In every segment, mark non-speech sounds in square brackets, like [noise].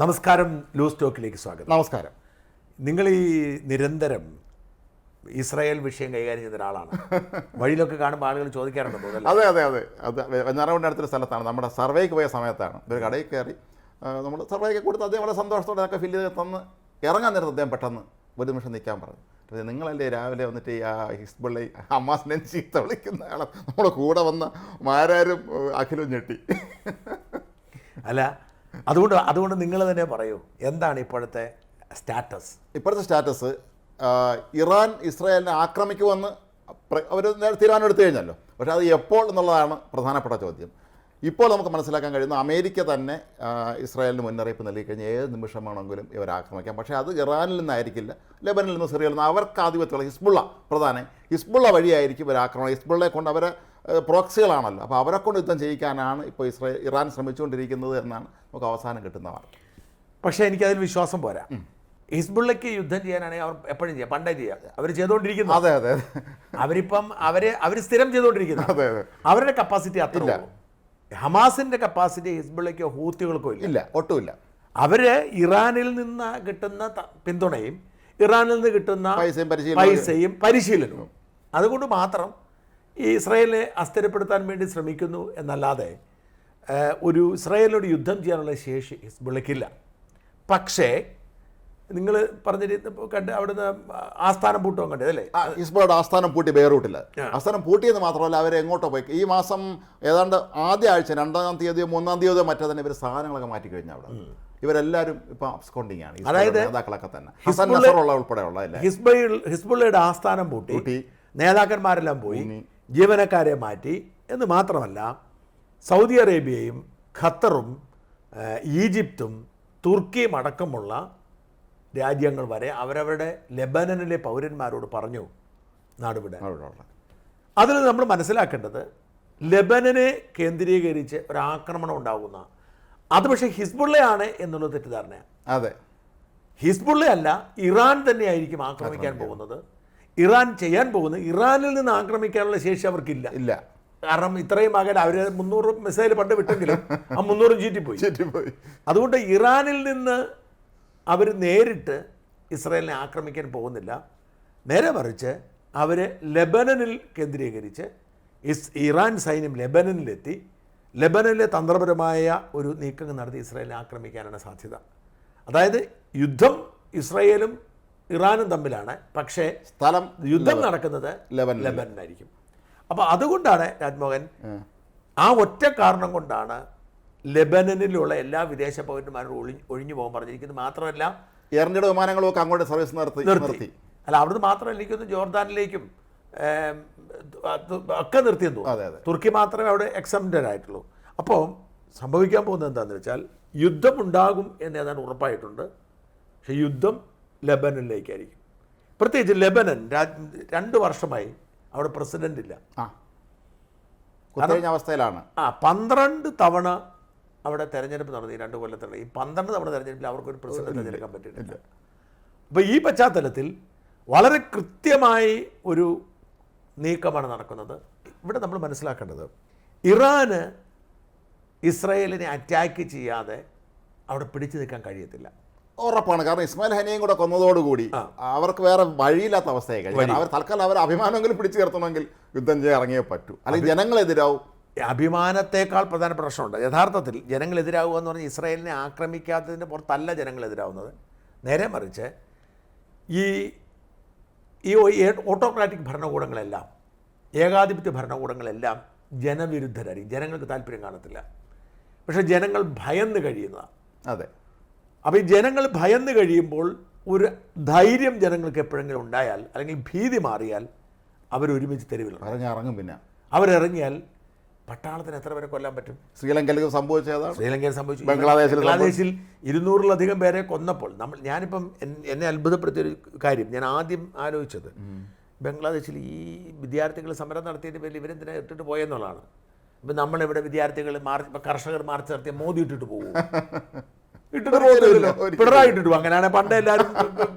നമസ്കാരം ലൂസ് ടോക്കിലേക്ക് സ്വാഗതം. നമസ്കാരം. നിങ്ങൾ ഈ നിരന്തരം ഇസ്രായേൽ വിഷയം കൈകാര്യം ചെയ്യുന്ന ഒരാളാണ്. വഴിയിലൊക്കെ കാണുമ്പോൾ ആളുകൾ ചോദിക്കാറുണ്ട് അതെ അതെ അതെ. അത് വെഞ്ഞാറവന്റെ അടുത്തൊരു സ്ഥലത്താണ്. നമ്മുടെ സർവേക്ക് പോയ സമയത്താണ്. ഒരു കടയിൽ കയറി നമ്മൾ സർവേക്ക് കൊടുത്ത് അദ്ദേഹം വളരെ സന്തോഷത്തോടെ അതൊക്കെ ഫില്ല് ചെയ്ത് തന്ന് ഇറങ്ങാൻ നേരത്ത് അദ്ദേഹം പെട്ടെന്ന് ഒരു നിമിഷം നിൽക്കാൻ പറഞ്ഞു. പക്ഷേ നിങ്ങളല്ലേ രാവിലെ വന്നിട്ട് ഈ ആ ഹിസ്ബുള്ളി അമ്മാസിനെ ചീത്ത വിളിക്കുന്ന ആളെ? നമ്മുടെ കൂടെ വന്ന മാരാരും അഖിലും ഞെട്ടി. അല്ല അതുകൊണ്ട് അതുകൊണ്ട് നിങ്ങൾ തന്നെ പറയൂ എന്താണ് ഇപ്പോഴത്തെ സ്റ്റാറ്റസ്? ഇപ്പോഴത്തെ സ്റ്റാറ്റസ് ഇറാൻ ഇസ്രായേലിനെ ആക്രമിക്കുമെന്ന് അവർ തീരുമാനം എടുത്തു കഴിഞ്ഞല്ലോ. പക്ഷേ അത് എപ്പോൾ എന്നുള്ളതാണ് പ്രധാനപ്പെട്ട ചോദ്യം. ഇപ്പോൾ നമുക്ക് മനസ്സിലാക്കാൻ കഴിയുന്ന അമേരിക്ക തന്നെ ഇസ്രായേലിന് മുന്നറിയിപ്പ് നൽകി കഴിഞ്ഞാൽ ഏത് നിമിഷം വേണമെങ്കിലും ഇവർ ആക്രമിക്കാം. പക്ഷേ അത് ഇറാനിൽ നിന്നായിരിക്കില്ല ലെബനിൽ നിന്ന് സിറിയയിൽ നിന്ന് അവർക്ക് ആധിപത്യമുള്ള ഹിസ്ബുള്ള പ്രധാനം ഹിസ്ബുള്ള വഴിയായിരിക്കും ഇവർ ആക്രമണം. ഹിസ്ബുള്ളയെ കൊണ്ട് അവരെ പ്രോക്സികളാണല്ലോ. അപ്പോൾ അവരെ കൊണ്ട് യുദ്ധം ചെയ്യിക്കാനാണ് ഇപ്പോൾ ഇസ്രേ ഇറാൻ ശ്രമിച്ചുകൊണ്ടിരിക്കുന്നത് എന്നാണ് നമുക്ക് അവസാനം കിട്ടുന്ന വാർത്ത. പക്ഷേ എനിക്കതിൽ വിശ്വാസം പോരാ. ഹിസ്ബുള്ളയ്ക്ക് യുദ്ധം ചെയ്യാനാണെങ്കിൽ അവർ എപ്പോഴും ചെയ്യാം പണ്ടേ ചെയ്യാം. അവർ ചെയ്തുകൊണ്ടിരിക്കുന്നു. അതെ അതെ അവരിപ്പം അവരെ അവർ സ്ഥിരം ചെയ്തുകൊണ്ടിരിക്കുന്നു. അതെ അതെ. അവരുടെ കപ്പാസിറ്റി അത്ര ഉള്ളൂ. ഹമാസിന്റെ കപ്പാസിറ്റി ഹിസ്ബുള്ളയ്ക്കോ ഹൂത്തികൾക്കോ ഇല്ല. ഇല്ല ഒട്ടുമില്ല. അവർ ഇറാനിൽ നിന്ന് കിട്ടുന്ന പിന്തുണയും ഇറാനിൽ നിന്ന് കിട്ടുന്ന പൈസയും പരിശീലനവും അതുകൊണ്ട് മാത്രം ഈ ഇസ്രായേലിനെ അസ്ഥിരപ്പെടുത്താൻ വേണ്ടി ശ്രമിക്കുന്നു എന്നല്ലാതെ ഒരു ഇസ്രായേലിനോട് യുദ്ധം ചെയ്യാനുള്ള ശേഷി ഹിസ്ബുള്ളയ്ക്കില്ല. പക്ഷേ നിങ്ങൾ പറഞ്ഞിരുന്നപ്പോൾ കണ്ട് അവിടുന്ന് ആസ്ഥാനം പൂട്ടവും കണ്ടത് അല്ലേ? ഹിസ്ബുളയുടെ ആസ്ഥാനം പൂട്ടി ബെയ്റൂട്ടിൽ ആസ്ഥാനം പൂട്ടിയെന്ന് മാത്രമല്ല അവർ എങ്ങോട്ടോ പോയി. ഈ മാസം ഏതാണ്ട് ആദ്യ ആഴ്ച രണ്ടാം തീയതിയോ മൂന്നാം തീയതിയോ മറ്റോ തന്നെ ഇവർ സാധനങ്ങളൊക്കെ മാറ്റി കഴിഞ്ഞു അവിടെ. ഇവരെല്ലാവരും ഇപ്പൊ അബ്സ്കോണ്ടിങ് ആണ് അതായത് നേതാക്കളൊക്കെ തന്നെ. ഹസൻ നസറുള്ള ഉൾപ്പെടെയുള്ള ഹിസ്ബുള്ളയുടെ ആസ്ഥാനം പൂട്ടി പൂട്ടി. നേതാക്കന്മാരെല്ലാം പോയി. ജീവനക്കാരെ മാറ്റി എന്ന് മാത്രമല്ല സൗദി അറേബ്യയും ഖത്തറും ഈജിപ്തും തുർക്കിയും അടക്കമുള്ള രാജ്യങ്ങൾ വരെ അവരവരുടെ ലെബനനിലെ പൗരന്മാരോട് പറഞ്ഞു നാടുവിടെ. അതിൽ നമ്മൾ മനസ്സിലാക്കേണ്ടത് ലെബനനെ കേന്ദ്രീകരിച്ച് ഒരാക്രമണം ഉണ്ടാകുന്ന അത് പക്ഷേ ഹിസ്ബുള്ളയാണ് എന്നുള്ളത് തെറ്റിദ്ധാരണയാണ്. അതെ. ഹിസ്ബുള്ള അല്ല ഇറാൻ തന്നെയായിരിക്കും ആക്രമിക്കാൻ പോകുന്നത്. ഇറാൻ ചെയ്യാൻ പോകുന്നത് ഇറാനിൽ നിന്ന് ആക്രമിക്കാനുള്ള ശേഷി അവർക്കില്ല. ഇല്ല. കാരണം ഇത്രയും ആകാൻ അവർ മുന്നൂറ് മിസൈൽ പണ്ട് വിട്ടെങ്കിലും [laughs] ആ മുന്നൂറും ചീറ്റിപ്പോയി. പോയി അതുകൊണ്ട് ഇറാനിൽ നിന്ന് അവർ നേരിട്ട് ഇസ്രായേലിനെ ആക്രമിക്കാൻ പോകുന്നില്ല. നേരെ മറിച്ച് അവർ ലെബനനിൽ കേന്ദ്രീകരിച്ച് ഇസ് ഇറാൻ സൈന്യം ലെബനനിലെത്തി. ലെബനനിലെ തന്ത്രപരമായ ഒരു നീക്കങ്ങൾ നടത്തി ഇസ്രായേലിനെ ആക്രമിക്കാനാണ് സാധ്യത. അതായത് യുദ്ധം ഇസ്രായേലും ഇറാനും തമ്മിലാണ്. പക്ഷേ സ്ഥലം യുദ്ധം നടക്കുന്നത് ലെബനനായിരിക്കും അപ്പോൾ അതുകൊണ്ടാണ് രാജ്മോഹൻ ആ. ഒറ്റ കാരണം കൊണ്ടാണ് ലെബനനിലുള്ള എല്ലാ വിദേശ പൗരന്മാരും ഒളി ഒഴിഞ്ഞു പോകാൻ പറഞ്ഞിരിക്കുന്നത്. മാത്രമല്ല എയറിന്റെ വിമാനങ്ങളും ഒക്കെ അങ്ങോട്ട് സർവീസ് നടത്തി നിർത്തി. അല്ല അവിടുന്ന് മാത്രമല്ല എനിക്കൊന്ന് ജോർദാനിലേക്കും ഒക്കെ നിർത്തിയെന്ന് തുർക്കി മാത്രമേ അവിടെ എക്സംറ്റഡ് ആയിട്ടുള്ളൂ. അപ്പോൾ സംഭവിക്കാൻ പോകുന്നത് എന്താണെന്ന് വെച്ചാൽ യുദ്ധമുണ്ടാകും എന്നേതാണ് എന്ന് ഏതാണ്ട് ഉറപ്പായിട്ടുണ്ട്. പക്ഷേ യുദ്ധം ലെബനനിലേക്കായിരിക്കും. പ്രത്യേകിച്ച് ലെബനൻ രണ്ട് വർഷമായി അവിടെ പ്രസിഡന്റ് ഇല്ല അവസ്ഥയിലാണ്. ആ പന്ത്രണ്ട് തവണ അവിടെ തെരഞ്ഞെടുപ്പ് നടന്നു ഈ രണ്ട് കൊല്ലത്തിനിടെ. ഈ പന്ത്രണ്ട് തവണ തെരഞ്ഞെടുപ്പിൽ അവർക്കൊരു പ്രസിഡന്റ് തിരഞ്ഞെടുക്കാൻ പറ്റിയിട്ടില്ല. അപ്പോൾ ഈ പശ്ചാത്തലത്തിൽ വളരെ കൃത്യമായി ഒരു നീക്കമാണ് നടക്കുന്നത്. ഇവിടെ നമ്മൾ മനസ്സിലാക്കേണ്ടത് ഇറാന് ഇസ്രയേലിനെ അറ്റാക്ക് ചെയ്യാതെ അവിടെ പിടിച്ചു നിൽക്കാൻ കഴിയത്തില്ല. ഉറപ്പാണ്. കാരണം ഇസ്മായിൽ ഹനിയും കൂടെ കൊന്നതോടുകൂടി അവർക്ക് വേറെ വഴിയില്ലാത്ത അവസ്ഥയായി കഴിഞ്ഞു. അവർ തൽക്കാലം അവർ അഭിമാനമെങ്കിലും പിടിച്ചു നിർത്തണമെങ്കിൽ യുദ്ധം ചെയ്യാൻ ഇറങ്ങിയേ പറ്റൂ. അല്ലെങ്കിൽ ജനങ്ങളെതിരാവും. അഭിമാനത്തേക്കാൾ പ്രധാനപ്പെട്ട പ്രശ്നമുണ്ട്. യഥാർത്ഥത്തിൽ ജനങ്ങളെതിരാവുക എന്ന് പറഞ്ഞാൽ ഇസ്രായേലിനെ ആക്രമിക്കാത്തതിന്റെ പുറത്തല്ല ജനങ്ങളെതിരാവുന്നത്. നേരെ മറിച്ച് ഈ ഈ ഓട്ടോക്രാറ്റിക് ഭരണകൂടങ്ങളെല്ലാം ഏകാധിപത്യ ഭരണകൂടങ്ങളെല്ലാം ജനവിരുദ്ധരായിരിക്കും ജനങ്ങൾക്ക് താല്പര്യം കാണത്തില്ല. പക്ഷേ ജനങ്ങൾ ഭയന്ന് കഴിയുന്നതാണ്. അതെ. അപ്പോൾ ഈ ജനങ്ങൾ ഭയന്ന് കഴിയുമ്പോൾ ഒരു ധൈര്യം ജനങ്ങൾക്ക് എപ്പോഴെങ്കിലും ഉണ്ടായാൽ അല്ലെങ്കിൽ ഭീതി മാറിയാൽ അവരൊരുമിച്ച് തെരുവിൽ ഇറങ്ങും പിന്നെ. അവരിറങ്ങിയാൽ പട്ടാളത്തിന് എത്ര പേരെ കൊല്ലാൻ പറ്റും? ശ്രീലങ്കയിൽ സംഭവിച്ചതാണ് ശ്രീലങ്കയിൽ സംഭവിച്ചു. ബംഗ്ലാദേശിൽ ബംഗ്ലാദേശിൽ ഇരുന്നൂറിലധികം പേരെ കൊന്നപ്പോൾ നമ്മൾ ഞാനിപ്പം എന്നെ അത്ഭുതപ്പെടുത്തിയ ഒരു കാര്യം ഞാൻ ആദ്യം ആലോചിച്ചത് ബംഗ്ലാദേശിൽ ഈ വിദ്യാർത്ഥികൾ സമരം നടത്തിയതിന്റെ പേരിൽ ഇവരെന്തിനാ ഇട്ടിട്ട് പോയെന്നുള്ളതാണ്. ഇപ്പം നമ്മളിവിടെ വിദ്യാർത്ഥികൾ മാർച്ച് ഇപ്പം കർഷകർ മാർച്ച് നടത്തിയ മോദി ഇട്ടിട്ട് പോകും [laughs] ഇട്ടിട്ട് പോകുന്നില്ലല്ലോ പിണറായി ഇട്ടിട്ട് പോകും അങ്ങനെയാണെങ്കിൽ പണ്ട് എല്ലാവരും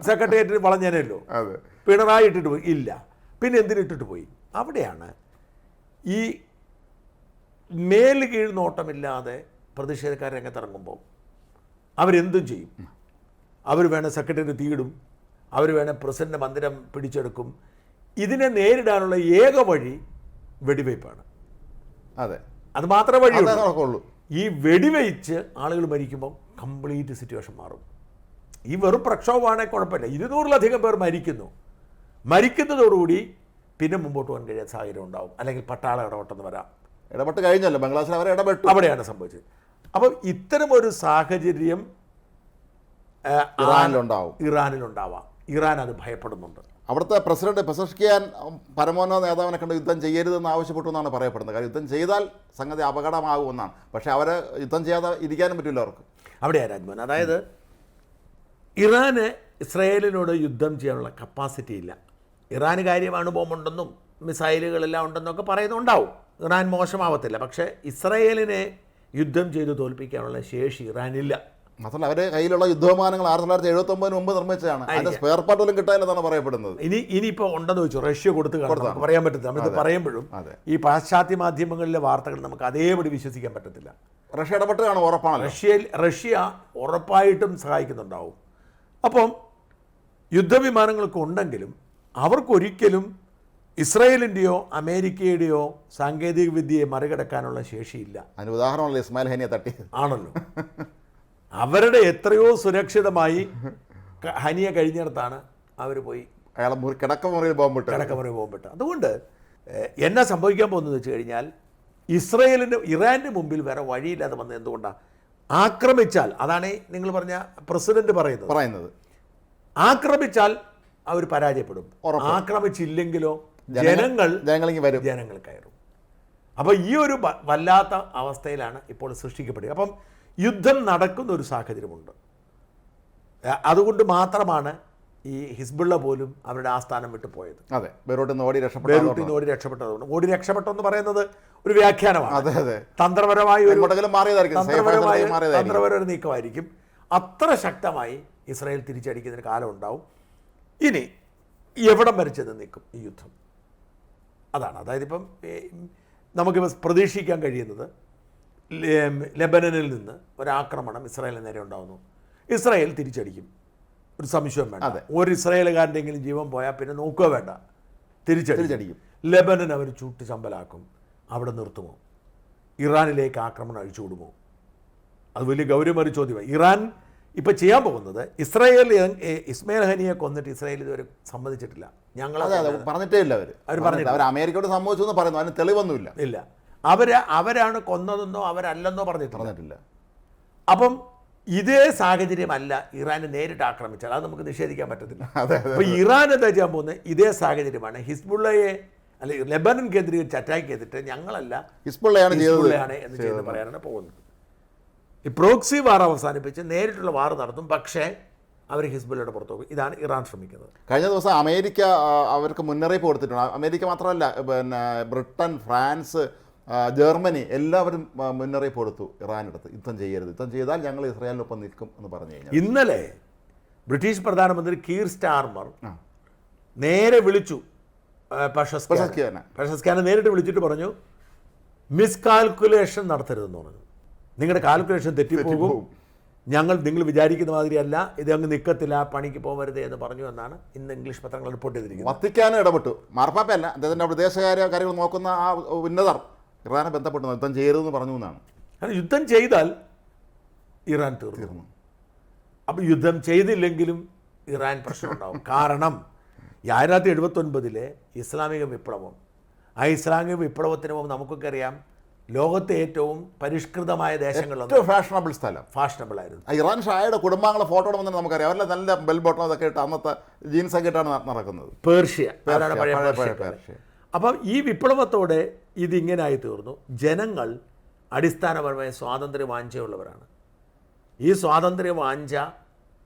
സെക്രട്ടേറിയറ്റ് വളഞ്ഞേനല്ലോ. പിണറായി ഇട്ടിട്ട് പോയി ഇല്ല. പിന്നെ എന്തിനിട്ടിട്ട് പോയി? അവിടെയാണ് ഈ മേൽ കീഴ് നോട്ടമില്ലാതെ പ്രതിഷേധക്കാർ രംഗത്തിറങ്ങുമ്പോൾ അവരെന്തും ചെയ്യും? അവർ വേണേൽ സെക്രട്ടറി തീടും അവർ വേണേൽ പ്രസിഡന്റ് മന്ദിരം പിടിച്ചെടുക്കും. ഇതിനെ നേരിടാനുള്ള ഏക വഴി വെടിവയ്പ്പാണ്. അതെ. അത് മാത്രമേ വഴിയുള്ളൂ. അതേ നടക്കുള്ളൂ. ഈ വെടിവെച്ച് ആളുകൾ മരിക്കുമ്പോൾ കംപ്ലീറ്റ് സിറ്റുവേഷൻ മാറും. ഈ വെറും പ്രക്ഷോഭമാണെങ്കിൽ കുഴപ്പമില്ല. ഇരുന്നൂറിലധികം പേർ മരിക്കുന്നു. മരിക്കുന്നതോടുകൂടി പിന്നെ മുമ്പോട്ട് പോകാൻ കഴിയാൻ സാഹചര്യം ഉണ്ടാവും. അല്ലെങ്കിൽ പട്ടാള ഇടപെട്ടെന്ന് വരാം. ഇടപെട്ട് കഴിഞ്ഞല്ലോ. ബംഗ്ലാദേശിൽ അവരെ ഇടപെട്ടു. അവിടെയാണ് സംഭവിച്ചത്. അപ്പം ഇത്തരമൊരു സാഹചര്യം ഇറാനിലുണ്ടാവും. ഇറാനിലുണ്ടാവാം. ഇറാൻ അത് ഭയപ്പെടുന്നുണ്ട്. അവിടുത്തെ പ്രസിഡന്റ് പെസഷ്കിയാൻ പരമോന്നത നേതാവിനെ കണ്ട് യുദ്ധം ചെയ്യരുതെന്ന് ആവശ്യപ്പെട്ടു എന്നാണ് പറയപ്പെടുന്നത്. കാരണം യുദ്ധം ചെയ്താൽ സംഗതി അപകടമാകുമെന്നാണ് പക്ഷേ അവരെ യുദ്ധം ചെയ്യാതെ ഇരിക്കാനും പറ്റില്ല അവർക്ക്. അവിടെയാണ് രാജ്മോഹൻ അതായത് ഇറാന് ഇസ്രയേലിനോട് യുദ്ധം ചെയ്യാനുള്ള കപ്പാസിറ്റി ഇല്ല. ഇറാന് കാര്യമാണ് ബോംബുണ്ടെന്നും മിസൈലുകളെല്ലാം ഉണ്ടെന്നൊക്കെ പറയുന്നുണ്ടാവും. ഇറാൻ മോശമാവത്തില്ല. പക്ഷേ ഇസ്രയേലിനെ യുദ്ധം ചെയ്ത് തോൽപ്പിക്കാനുള്ള ശേഷി ഇറാനില്ല. മാത്രമല്ല അവരുടെ കയ്യിലുള്ള യുദ്ധവിമാനങ്ങൾ ആയിരത്തി തൊള്ളായിരത്തി എഴുപത്തി ഒമ്പതിന് മുമ്പ് നിർമ്മിച്ചതാണ്. അതിന്റെ സ്പെയർ പാർട്ട് പോലും കിട്ടാനില്ലെന്നാണ് പറയപ്പെടുന്നത്. ഇനി ഇനിയിപ്പോൾ ഉണ്ടെന്ന് വെച്ചു റഷ്യ കൊടുത്ത് കാണും. പറയാൻ പറ്റത്തില്ല. നമ്മളിത് പറയുമ്പോഴും ഈ പാശ്ചാത്യ മാധ്യമങ്ങളിലെ വാർത്തകൾ നമുക്ക് അതേപടി വിശ്വസിക്കാൻ പറ്റത്തില്ല. റഷ്യ ഇടപെട്ടാണ് ഉറപ്പാണ് റഷ്യയിൽ റഷ്യ ഉറപ്പായിട്ടും സഹായിക്കുന്നുണ്ടാവും. അപ്പം യുദ്ധവിമാനങ്ങൾക്ക് ഉണ്ടെങ്കിലും അവർക്കൊരിക്കലും ഇസ്രയേലിന്റെയോ അമേരിക്കയുടെയോ സാങ്കേതിക വിദ്യയെ മറികടക്കാനുള്ള ശേഷിയില്ല. അതിന് ഉദാഹരണമല്ല ഇസ്മായിൽ ഹനിയെ തട്ടി ആണല്ലോ. [laughs] അവരുടെ എത്രയോ സുരക്ഷിതമായി ഹനിയ കഴിഞ്ഞിടത്താണ് അവർ പോയി അയാളെ മുറി കിടക്ക മുറിയിൽ ബോംബിട്ട് കിടക്കമറി പോകുമ്പോൾ അതുകൊണ്ട് എന്നെ സംഭവിക്കാൻ പോകുന്നതെന്ന് വെച്ച് കഴിഞ്ഞാൽ ഇസ്രയേലിന്റെ ഇറാന്റെ മുമ്പിൽ വേറെ വഴിയില്ലാതെ വന്നത് എന്തുകൊണ്ടാണ് ആക്രമിച്ചാൽ അതാണ് നിങ്ങൾ പറഞ്ഞ പ്രസിഡന്റ് പറയുന്നത്. പറയുന്നത്. ആക്രമിച്ചാൽ അവർ പരാജയപ്പെടും. ആക്രമിച്ചില്ലെങ്കിലോ ജനങ്ങൾ വരും. ജനങ്ങൾ കയറും. അപ്പോൾ ഈ ഒരു വല്ലാത്ത അവസ്ഥയിലാണ് ഇപ്പോൾ സൃഷ്ടിക്കപ്പെടുക. അപ്പം യുദ്ധം നടക്കുന്ന ഒരു സാഹചര്യമുണ്ട് അതുകൊണ്ട് മാത്രമാണ് ഈ ഹിസ്ബുള്ള പോലും അവരുടെ ആസ്ഥാനം വിട്ടു പോയത്. അതെ ബെറൂട്ടിൽ നിന്ന് ഓടി രക്ഷപ്പെട്ടു ബെറൂട്ടിൽ നിന്ന് ഓടി രക്ഷപ്പെട്ടതുകൊണ്ട്. ഓടി രക്ഷപ്പെട്ടു എന്ന് പറയുന്നത് ഒരു വ്യാഖ്യാനമാണ്. അതെ അതെ. തന്ത്രപരമായി ഒരു തന്ത്രപരമായ തന്ത്രപര ഒരു നീക്കമായിരിക്കും. അത്ര ശക്തമായി ഇസ്രായേൽ തിരിച്ചടിക്കുന്നതിന് കാലം ഉണ്ടാവും ഇനി എവിടം വരെ ചെന്ന് നിൽക്കും ഈ യുദ്ധം? അതാണ്. അതായത് ഇപ്പം നമുക്കിപ്പോൾ പ്രതീക്ഷിക്കാൻ കഴിയുന്നത് ലെബനനിൽ നിന്ന് ഒരാക്രമണം ഇസ്രായേലിന് നേരെ ഉണ്ടാകുന്നു ഇസ്രായേൽ തിരിച്ചടിക്കും. ഒരു സംശയം വേണ്ട. അതെ. ഒരു ഇസ്രായേലുകാരന്റെങ്കിലും ജീവൻ പോയാൽ പിന്നെ നോക്കുക വേണ്ട. തിരിച്ചടിക്കും. ലെബനൻ അവർ ചൂട്ട് ചമ്പലാക്കും. അവിടെ നിർത്തുമോ? ഇറാനിലേക്ക് ആക്രമണം അഴിച്ചു വിടുമോ അത് വലിയ ഗൗരവമൊരു ചോദ്യമാണ് ഇറാൻ ഇപ്പം ചെയ്യാൻ പോകുന്നത് ഇസ്രായേൽ ഇസ്മയിൽ ഹനിയെ കൊന്നിട്ട് ഇസ്രായേൽ ഇതുവരെ സമ്മതിച്ചിട്ടില്ല. ഞങ്ങൾ പറഞ്ഞിട്ടേ ഇല്ല അവർ അവർ പറഞ്ഞില്ല അവർ അമേരിക്കയോട് സമ്മതിച്ചു എന്ന് പറയുന്നു. അതിന് തെളിവൊന്നുമില്ല. ഇല്ല. അവർ അവരാണ് കൊന്നതെന്നോ അവരല്ലെന്നോ പറഞ്ഞ് പറഞ്ഞിട്ടില്ല. അപ്പം ഇതേ സാഹചര്യമല്ല ഇറാനെ നേരിട്ട് ആക്രമിച്ചാൽ. അത് നമുക്ക് നിഷേധിക്കാൻ പറ്റത്തില്ല. അപ്പോൾ ഇറാൻ എന്താ ചെയ്യാൻ പോകുന്നത്? ഇതേ സാഹചര്യമാണ്. ഹിസ്ബുള്ളയെ അല്ലെ ലെബനൻ കേന്ദ്രീകരിച്ച് അറ്റാക്ക് ചെയ്തിട്ട് ഞങ്ങളല്ല ഹിസ്ബുള്ളയാണ് ഹിസ്ബുള്ളയാണ് എന്ന് ചെയ്ത് പറയാനാണ് പോകുന്നത്. ഈ പ്രോക്സി വാർ അവസാനിപ്പിച്ച് നേരിട്ടുള്ള വാർ നടത്തും. പക്ഷേ അവർ ഹിസ്ബുള്ളയുടെ പുറത്തു പോകും ഇതാണ് ഇറാൻ ശ്രമിക്കുന്നത്. കഴിഞ്ഞ ദിവസം അമേരിക്ക അവർക്ക് മുന്നറിയിപ്പ് കൊടുത്തിട്ടുണ്ട്. അമേരിക്ക മാത്രമല്ല പിന്നെ ബ്രിട്ടൻ ഫ്രാൻസ് ജർമ്മനി എല്ലാവരും മുന്നറിയിപ്പ് കൊടുത്തു ഇറാനെടുത്ത്. യുദ്ധം ചെയ്യരുത്. യുദ്ധം ചെയ്താൽ ഞങ്ങൾ ഇസ്രായേലിനൊപ്പം നിൽക്കും എന്ന് പറഞ്ഞു കഴിഞ്ഞാൽ. ഇന്നലെ ബ്രിട്ടീഷ് പ്രധാനമന്ത്രി കീർ സ്റ്റാർമർ നേരെ വിളിച്ചു പഷസ്കാനെ നേരിട്ട് വിളിച്ചിട്ട് പറഞ്ഞു മിസ് മിസ്കാൽക്കുലേഷൻ നടത്തരുതെന്ന് പറഞ്ഞു. നിങ്ങളുടെ കാൽക്കുലേഷൻ തെറ്റിപ്പോകും. ഞങ്ങൾ നിങ്ങൾ വിചാരിക്കുന്ന മാതിരിയല്ല. ഇത് അങ്ങ് നിൽക്കത്തില്ല പണിക്ക് പോകരുത് എന്ന് പറഞ്ഞു എന്നാണ് ഇന്ന് ഇംഗ്ലീഷ് പത്രങ്ങൾ റിപ്പോർട്ട് ചെയ്തിരിക്കുന്നത്. വത്തിക്കാനും ഇടപെട്ടു. മാർപ്പാപ്പയല്ല അദ്ദേഹത്തിന്റെ വിദേശകാര്യ കാര്യങ്ങൾ നോക്കുന്ന ആ ഉന്നതർ. ഇറാനെ ബന്ധപ്പെട്ട് യുദ്ധം ചെയ്യരുതെന്ന് പറഞ്ഞു എന്നാണ്. കാരണം യുദ്ധം ചെയ്താൽ ഇറാൻ തീർന്നു. അപ്പോൾ യുദ്ധം ചെയ്തില്ലെങ്കിലും ഇറാൻ പ്രശ്നമുണ്ടാവും. കാരണം ആയിരത്തി എഴുപത്തൊൻപതിലെ ഇസ്ലാമിക വിപ്ലവം ആ ഇസ്ലാമിക വിപ്ലവത്തിന് മുമ്പ് നമുക്കൊക്കെ അറിയാം ലോകത്തെ ഏറ്റവും പരിഷ്കൃതമായ ദേശങ്ങളിലൊന്ന് ഏറ്റവും ഫാഷനബിൾ സ്ഥലം. ഫാഷണബിൾ ആയിരുന്നു. ഇറാൻ ഷായുടെ കുടുംബങ്ങളെ ഫോട്ടോ വന്നിട്ട് നമുക്കറിയാം. അവരുടെ നല്ല ബെൽ ബോട്ടം അതൊക്കെ ഇട്ട് അന്നത്തെ ജീൻസ് ഒക്കെ ഇട്ടാണ് നടക്കുന്നത്. പേർഷ്യ. അപ്പം ഈ വിപ്ലവത്തോടെ ഇതിങ്ങനായി തീർന്നു ജനങ്ങൾ അടിസ്ഥാനപരമായ സ്വാതന്ത്ര്യ വാഞ്ചയുള്ളവരാണ്. ഈ സ്വാതന്ത്ര്യ വാഞ്ച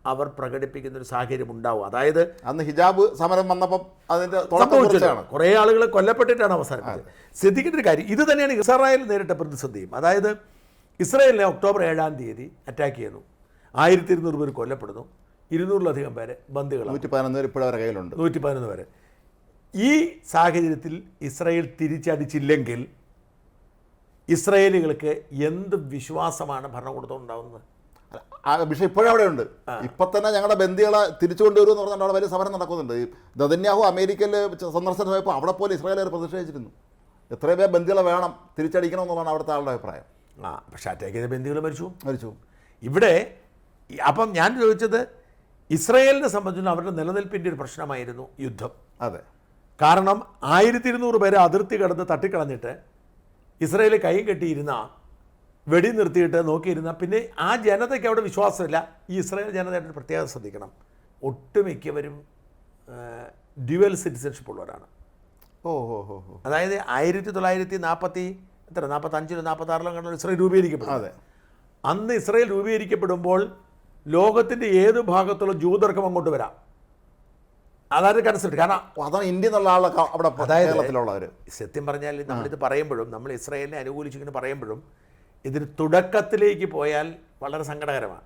അവർ പ്രകടിപ്പിക്കുന്ന ഒരു സാഹചര്യം ഉണ്ടാവും. അതായത് അന്ന് ഹിജാബ് സമരം വന്നപ്പം അതിന്റെ കുറേ ആളുകൾ കൊല്ലപ്പെട്ടിട്ടാണ് അവസാനിച്ചത് ശ്രദ്ധിക്കേണ്ട ഒരു കാര്യം ഇത് തന്നെയാണ് ഇസ്രായേൽ നേരിട്ട പ്രതിസന്ധിയും. അതായത് ഇസ്രായേലിനെ ഒക്ടോബർ ഏഴാം തീയതി അറ്റാക്ക് ചെയ്യുന്നു. ആയിരത്തി ഇരുന്നൂറ് പേർ കൊല്ലപ്പെടുന്നു. ഇരുന്നൂറിലധികം പേരെ ബന്ദികളാണ് നൂറ്റി പതിനൊന്ന് പേര് ഇപ്പോഴും അവരുടെ കയ്യിലുണ്ട്. നൂറ്റി പതിനൊന്ന് വരെ ഈ സാഹചര്യത്തിൽ ഇസ്രയേൽ തിരിച്ചടിച്ചില്ലെങ്കിൽ ഇസ്രയേലികൾക്ക് എന്ത് വിശ്വാസമാണ് ഭരണകൂടത്തോട് ഉണ്ടാകുന്നത് ആ വിഷയം ഇപ്പോഴും അവിടെ ഉണ്ട് ഇപ്പൊ തന്നെ ഞങ്ങളുടെ ബന്ദികളെ തിരിച്ചു കൊണ്ടുവരും എന്ന് പറഞ്ഞാൽ അവിടെ വലിയ സമരം നടക്കുന്നുണ്ട്. ദതന്യാഹു അമേരിക്കയിൽ സന്ദർശനം പോയപ്പോൾ അവിടെ പോലെ ഇസ്രായേൽ പ്രതിഷേധിച്ചിരുന്നു. എത്രയും പേർ ബന്ദികളെ വേണം തിരിച്ചടിക്കണം എന്നുള്ളതാണ് അവിടുത്തെ ആളുടെ അഭിപ്രായം. ആ പക്ഷേ അറ്റാക്ക് ചെയ്ത ബന്ദികൾ മരിച്ചു. മരിച്ചു. ഇവിടെ അപ്പം ഞാൻ ചോദിച്ചത് ഇസ്രയേലിനെ സംബന്ധിച്ചുള്ള അവരുടെ നിലനിൽപ്പിന്റെ ഒരു പ്രശ്നമായിരുന്നു യുദ്ധം. അതെ. കാരണം ആയിരത്തി ഇരുന്നൂറ് പേരെ അതിർത്തി കടന്ന് തട്ടിക്കളഞ്ഞിട്ട് ഇസ്രയേൽ കൈ കെട്ടിയിരുന്ന വെടി നിർത്തിയിട്ട് നോക്കിയിരുന്ന പിന്നെ ആ ജനതയ്ക്ക് അവിടെ വിശ്വാസമില്ല. ഈ ഇസ്രായേൽ ജനതയുടെ പ്രത്യേകം ശ്രദ്ധിക്കണം. ഒട്ടുമിക്കവരും ഡ്യുവൽ സിറ്റിസൺഷിപ്പ് ഉള്ളവരാണ്. ഓ ഹോ ഹോ ഹോ. അതായത് ആയിരത്തി തൊള്ളായിരത്തി നാൽപ്പത്തി എത്ര നാൽപ്പത്തഞ്ചിലും നാൽപ്പത്താറിലും കണ്ട ഇസ്രയേൽ രൂപീകരിക്കപ്പെടും. അതെ. അന്ന് ഇസ്രയേൽ രൂപീകരിക്കപ്പെടുമ്പോൾ ലോകത്തിന്റെ ഏത് ഭാഗത്തുള്ള ജൂതർക്കും അങ്ങോട്ട് വരാം. അതായത് കൺസെപ്റ്റ് കാരണം അതാണ് ഇന്ത്യ എന്നുള്ള ആളൊക്കെ അവിടെ കേരളത്തിലുള്ളവർ സത്യം പറഞ്ഞാൽ നമ്മളിത് പറയുമ്പോഴും നമ്മൾ ഇസ്രായേലിനെ അനുകൂലിച്ചിങ്ങനെ പറയുമ്പോഴും ഇതിന് തുടക്കത്തിലേക്ക് പോയാൽ വളരെ സങ്കടകരമാണ്.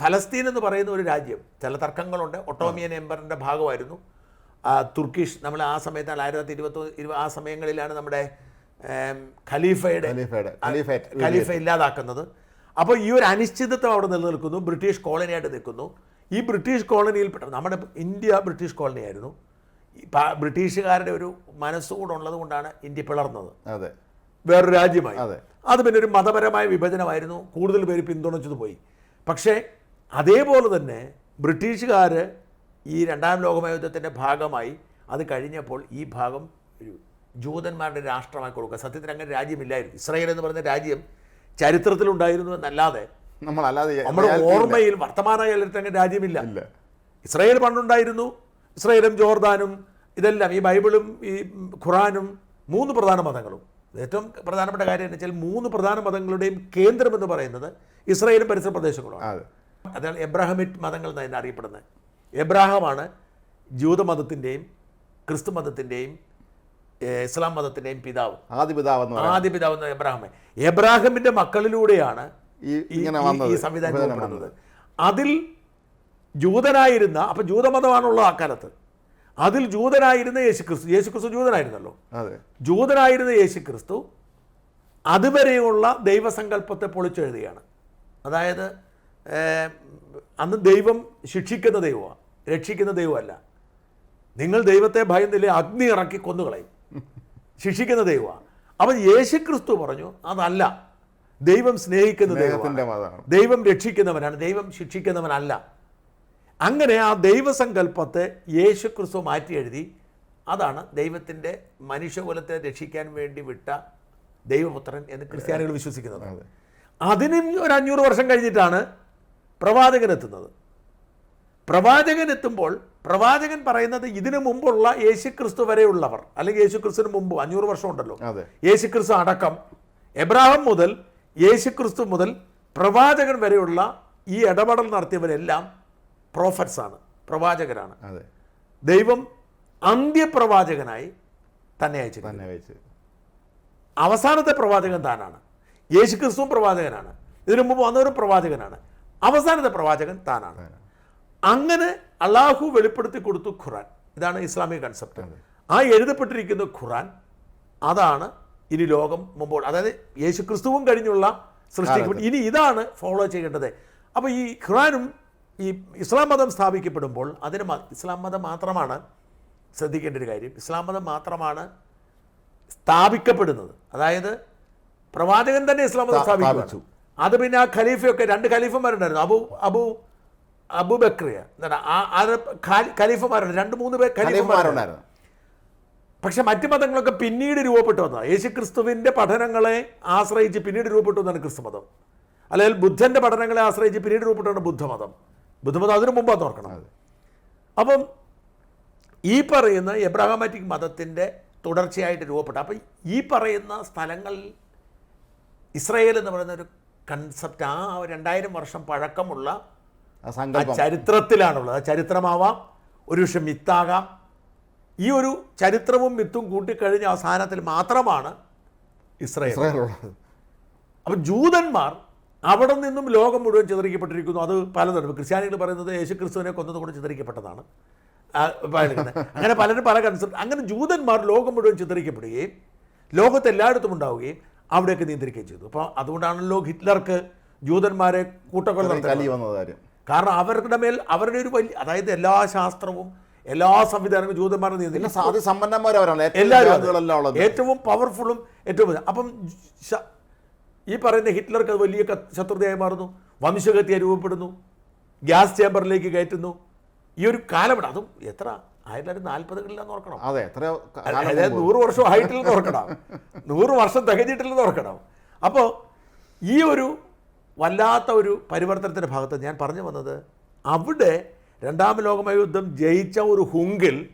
ഫലസ്തീൻ എന്ന് പറയുന്ന ഒരു രാജ്യം ചില തർക്കങ്ങളുണ്ട്. ഒട്ടോമിയൻ എംപറിന്റെ ഭാഗമായിരുന്നു. തുർക്കിഷ് നമ്മൾ ആ സമയത്ത് ആയിരത്തി തൊള്ളായിരത്തി ഇരുപത്തി ഇരുപത് ആ സമയങ്ങളിലാണ് നമ്മുടെ ഖലീഫയുടെ ഖലീഫ ഇല്ലാതാക്കുന്നത്. അപ്പോൾ ഈ ഒരു അനിശ്ചിതത്വം അവിടെ നിലനിൽക്കുന്നു. ബ്രിട്ടീഷ് കോളനിയായിട്ട് നിൽക്കുന്നു. ഈ ബ്രിട്ടീഷ് കോളനിയിൽ കോളനിയിൽപ്പെട്ട നമ്മുടെ ഇന്ത്യ ബ്രിട്ടീഷ് കോളനിയായിരുന്നു. ബ്രിട്ടീഷുകാരുടെ ഒരു മനസ്സുകൂടെ ഉള്ളത് കൊണ്ടാണ് ഇന്ത്യ പിളർന്നത്. അതെ. വേറൊരു രാജ്യമായി. അതെ. അത് പിന്നെ ഒരു മതപരമായ വിഭജനമായിരുന്നു. കൂടുതൽ പേര് പിന്തുണച്ചത് പോയി. പക്ഷേ അതേപോലെ തന്നെ ബ്രിട്ടീഷുകാർ ഈ രണ്ടാം ലോകമയുദ്ധത്തിന്റെ ഭാഗമായി അത് കഴിഞ്ഞപ്പോൾ ഈ ഭാഗം ഒരു ജൂതന്മാരുടെ രാഷ്ട്രമായി കൊടുക്കുക. സത്യത്തിൽ അങ്ങനെ രാജ്യമില്ലായിരുന്നു. ഇസ്രായേൽ എന്ന് പറയുന്ന രാജ്യം ചരിത്രത്തിലുണ്ടായിരുന്നു എന്നല്ലാതെ നമ്മളല്ലാതെ നമ്മുടെ ഓർമ്മയിൽ വർത്തമാന കാലത്ത് അങ്ങനെ രാജ്യമില്ല. ഇസ്രായേൽ പണ്ടുണ്ടായിരുന്നു. ഇസ്രായേലും ജോർദാനും ഇതെല്ലാം ഈ ബൈബിളും ഈ ഖുറാനും മൂന്ന് പ്രധാന മതങ്ങളും. ഏറ്റവും പ്രധാനപ്പെട്ട കാര്യം എന്ന് വെച്ചാൽ മൂന്ന് പ്രധാന മതങ്ങളുടെയും കേന്ദ്രം എന്ന് പറയുന്നത് ഇസ്രായേലും പരിസര പ്രദേശങ്ങളുമാണ് അതെ. അതാണ് എബ്രാഹമിറ്റ് മതങ്ങൾ എന്നാണ് അറിയപ്പെടുന്നത്. എബ്രാഹമാണ് ജൂതമതത്തിന്റെയും ക്രിസ്തു മതത്തിന്റെയും ഇസ്ലാം മതത്തിന്റെയും പിതാവ്. ആദ്യ പിതാവ് ആദ്യ പിതാവ് എന്ന് എബ്രാഹിമെ. എബ്രാഹിമിന്റെ മക്കളിലൂടെയാണ് ഈ സംവിധാനം രൂപപ്പെടുന്നത്. അതിൽ ജൂതനായിരുന്ന അപ്പൊ ജൂതമതമാണുള്ള ആ കാലത്ത്. അതിൽ ജൂതനായിരുന്ന യേശുക്രിസ്തു യേശുക്രിസ്തു ജൂതനായിരുന്നല്ലോ. ജൂതനായിരുന്ന യേശുക്രിസ്തു അതുവരെയുള്ള ദൈവസങ്കല്പത്തെ പൊളിച്ചെഴുതുകയാണ്. അതായത് അന്ന് ദൈവം ശിക്ഷിക്കുന്ന ദൈവമാണ്. രക്ഷിക്കുന്ന ദൈവമല്ല. നിങ്ങൾ ദൈവത്തെ ഭയന്നില്ലേ? അഗ്നി ഇറക്കി കൊന്നുകളയും. ശിക്ഷിക്കുന്ന ദൈവമാണ്. അവൻ യേശുക്രിസ്തു പറഞ്ഞു അതല്ല. ദൈവം സ്നേഹിക്കുന്ന ദൈവമാണ്. സ്നേഹത്തിന്റെ ദൈവം രക്ഷിക്കുന്നവനാണ്. ദൈവം ശിക്ഷിക്കുന്നവനല്ല. അങ്ങനെ ആ ദൈവസങ്കല്പത്തെ യേശുക്രിസ്തു മാറ്റി എഴുതി അതാണ് ദൈവത്തിന്റെ മനുഷ്യകുലത്തെ രക്ഷിക്കാൻ വേണ്ടി വിട്ട ദൈവപുത്രൻ എന്ന് ക്രിസ്ത്യാനികൾ വിശ്വസിക്കുന്നത്. അതെ. അതിനും ഒരു അഞ്ഞൂറ് വർഷം കഴിഞ്ഞിട്ടാണ് പ്രവാചകൻ എത്തുന്നത്. പ്രവാചകൻ എത്തുമ്പോൾ പ്രവാചകൻ പറയുന്നത് ഇതിനു മുമ്പുള്ള യേശുക്രിസ്തു വരെയുള്ളവർ അല്ലെങ്കിൽ യേശുക്രിസ്തുവിന് മുമ്പ് അഞ്ഞൂറ് വർഷം ഉണ്ടല്ലോ. യേശു യേശുക്രിസ്തു അടക്കം എബ്രാഹിം മുതൽ യേശുക്രിസ്തു മുതൽ പ്രവാചകൻ വരെയുള്ള ഈ ഇടപെടൽ നടത്തിയവരെല്ലാം പ്രോഫറ്റ്സ് ആണ് പ്രവാചകരാണ്. ദൈവം അന്ത്യപ്രവാചകനായി തന്നെ അയച്ചു തന്നെ വെച്ച് അവസാനത്തെ പ്രവാചകൻ താനാണ്. യേശുക്രിസ്തുവും പ്രവാചകനാണ്. ഇതിനു മുമ്പ് വന്നവരും പ്രവാചകനാണ്. അവസാനത്തെ പ്രവാചകൻ താനാണ്. അങ്ങനെ അള്ളാഹു വെളിപ്പെടുത്തി കൊടുത്തു ഖുറാൻ ഇതാണ് ഇസ്ലാമിക കൺസെപ്റ്റ് ആ എഴുതപ്പെട്ടിരിക്കുന്ന ഖുറാൻ അതാണ് ഇനി ലോകം മുമ്പോൾ അതായത് യേശു ക്രിസ്തുവും കഴിഞ്ഞുള്ള സൃഷ്ടിക്കപ്പെട്ട ഇനി ഇതാണ് ഫോളോ ചെയ്യേണ്ടത്. അപ്പോൾ ഈ ഖുറാനും ഈ ഇസ്ലാം മതം സ്ഥാപിക്കപ്പെടുമ്പോൾ അതിന് ഇസ്ലാം മതം മാത്രമാണ് ശ്രദ്ധിക്കേണ്ട ഒരു കാര്യം. ഇസ്ലാം മതം മാത്രമാണ് സ്ഥാപിക്കപ്പെടുന്നത്. അതായത് പ്രവാചകൻ തന്നെ ഇസ്ലാം മതം സ്ഥാ- സ്ഥാപിച്ചു സ്ഥാപിച്ചു. അത് പിന്നെ ആ ഖലീഫയൊക്കെ രണ്ട് ഖലീഫന്മാരുണ്ടായിരുന്നു. അബു അബു അബു ബക്രിയ ആ അത് ഖലീഫമാരുണ്ട്. രണ്ട് മൂന്ന് പേർ ഖലീഫമാരുണ്ടായിരുന്നു. പക്ഷെ മറ്റു മതങ്ങളൊക്കെ പിന്നീട് രൂപപ്പെട്ടു വന്നതാണ് യേശു ക്രിസ്തുവിന്റെ പഠനങ്ങളെ ആശ്രയിച്ച് പിന്നീട് രൂപപ്പെട്ടു വന്നതാണ് ക്രിസ്തുമതം. അല്ലെങ്കിൽ ബുദ്ധന്റെ പഠനങ്ങളെ ആശ്രയിച്ച് പിന്നീട് രൂപപ്പെട്ടതാണ് ബുദ്ധമതം. ബുദ്ധമതം അതിനു മുമ്പാണ് ഓർക്കണം. അപ്പം ഈ പറയുന്ന എബ്രഹാമാറ്റിക് മതത്തിന്റെ തുടർച്ചയായിട്ട് രൂപപ്പെട്ട. അപ്പം ഈ പറയുന്ന സ്ഥലങ്ങളിൽ ഇസ്രയേൽ എന്ന് പറയുന്ന ഒരു കൺസെപ്റ്റ് ആ രണ്ടായിരം വർഷം പഴക്കമുള്ള സങ്കല്പം. ചരിത്രത്തിലാണുള്ളത്. ആ ചരിത്രമാവാം ഒരു പക്ഷെ മിത്താകാം. ഈ ഒരു ചരിത്രവും മിത്തും കൂട്ടിക്കഴിഞ്ഞ അവസാനത്തിൽ മാത്രമാണ് ഇസ്രായേൽ. അപ്പം ജൂതന്മാർ അവിടെ നിന്നും ലോകം മുഴുവൻ ചിതറിക്കപ്പെട്ടിരിക്കുന്നു. അത് പലതരം ക്രിസ്ത്യാനികൾ പറയുന്നത് യേശു ക്രിസ്തുവിനെ കൊന്നതുകൊണ്ട് ചിതറിക്കപ്പെട്ടതാണ്. അങ്ങനെ പലരും പല കൺസെപ്റ്റ് അങ്ങനെ ജൂതന്മാർ ലോകം മുഴുവൻ ചിതറിക്കപ്പെടുകയും ലോകത്ത് എല്ലായിടത്തും ഉണ്ടാവുകയും അവിടെയൊക്കെ നിയന്ത്രിക്കുകയും ചെയ്തു. അപ്പോൾ അതുകൊണ്ടാണല്ലോ ഹിറ്റ്ലർക്ക് ജൂതന്മാരെ കൂട്ടക്കൊല വന്നത് കാര്യം. കാരണം അവരുടെ മേൽ അവരുടെ ഒരു വലിയ അതായത് എല്ലാ ശാസ്ത്രവും എല്ലാ സംവിധാനങ്ങളും ജൂതന്മാരുടെ അതിസമ്പന്നന്മാരവരാണ് ഏറ്റവും എല്ലാവരും ഏറ്റവും പവർഫുള്ളും ഏറ്റവും. അപ്പം ഈ പറയുന്ന ഹിറ്റ്ലർക്ക് അത് വലിയ ശത്രുതയായി മാറുന്നു. വംശഹത്യ രൂപപ്പെടുന്നു. ഗ്യാസ് ചേമ്പറിലേക്ക് കയറ്റുന്നു. ഈ ഒരു കാലമാണ് അതും എത്ര? ആയിരത്തി തൊള്ളായിരത്തി നാൽപ്പതുകളിലാന്ന് ഓർക്കണം. അതെ എത്ര അതായത് നൂറ് വർഷം ആയിട്ടില്ലെന്ന് ഓർക്കണം. നൂറ് വർഷം തികഞ്ഞിട്ടില്ലെന്ന് ഓർക്കണം. അപ്പോൾ ഈ ഒരു വല്ലാത്ത ഒരു പരിവർത്തനത്തിന്റെ ഭാഗത്ത് ഞാൻ പറഞ്ഞു വന്നത് അവിടെ രണ്ടാം ലോകമഹായുദ്ധം ജയിച്ച ഒരു ഹുങ്കിൽ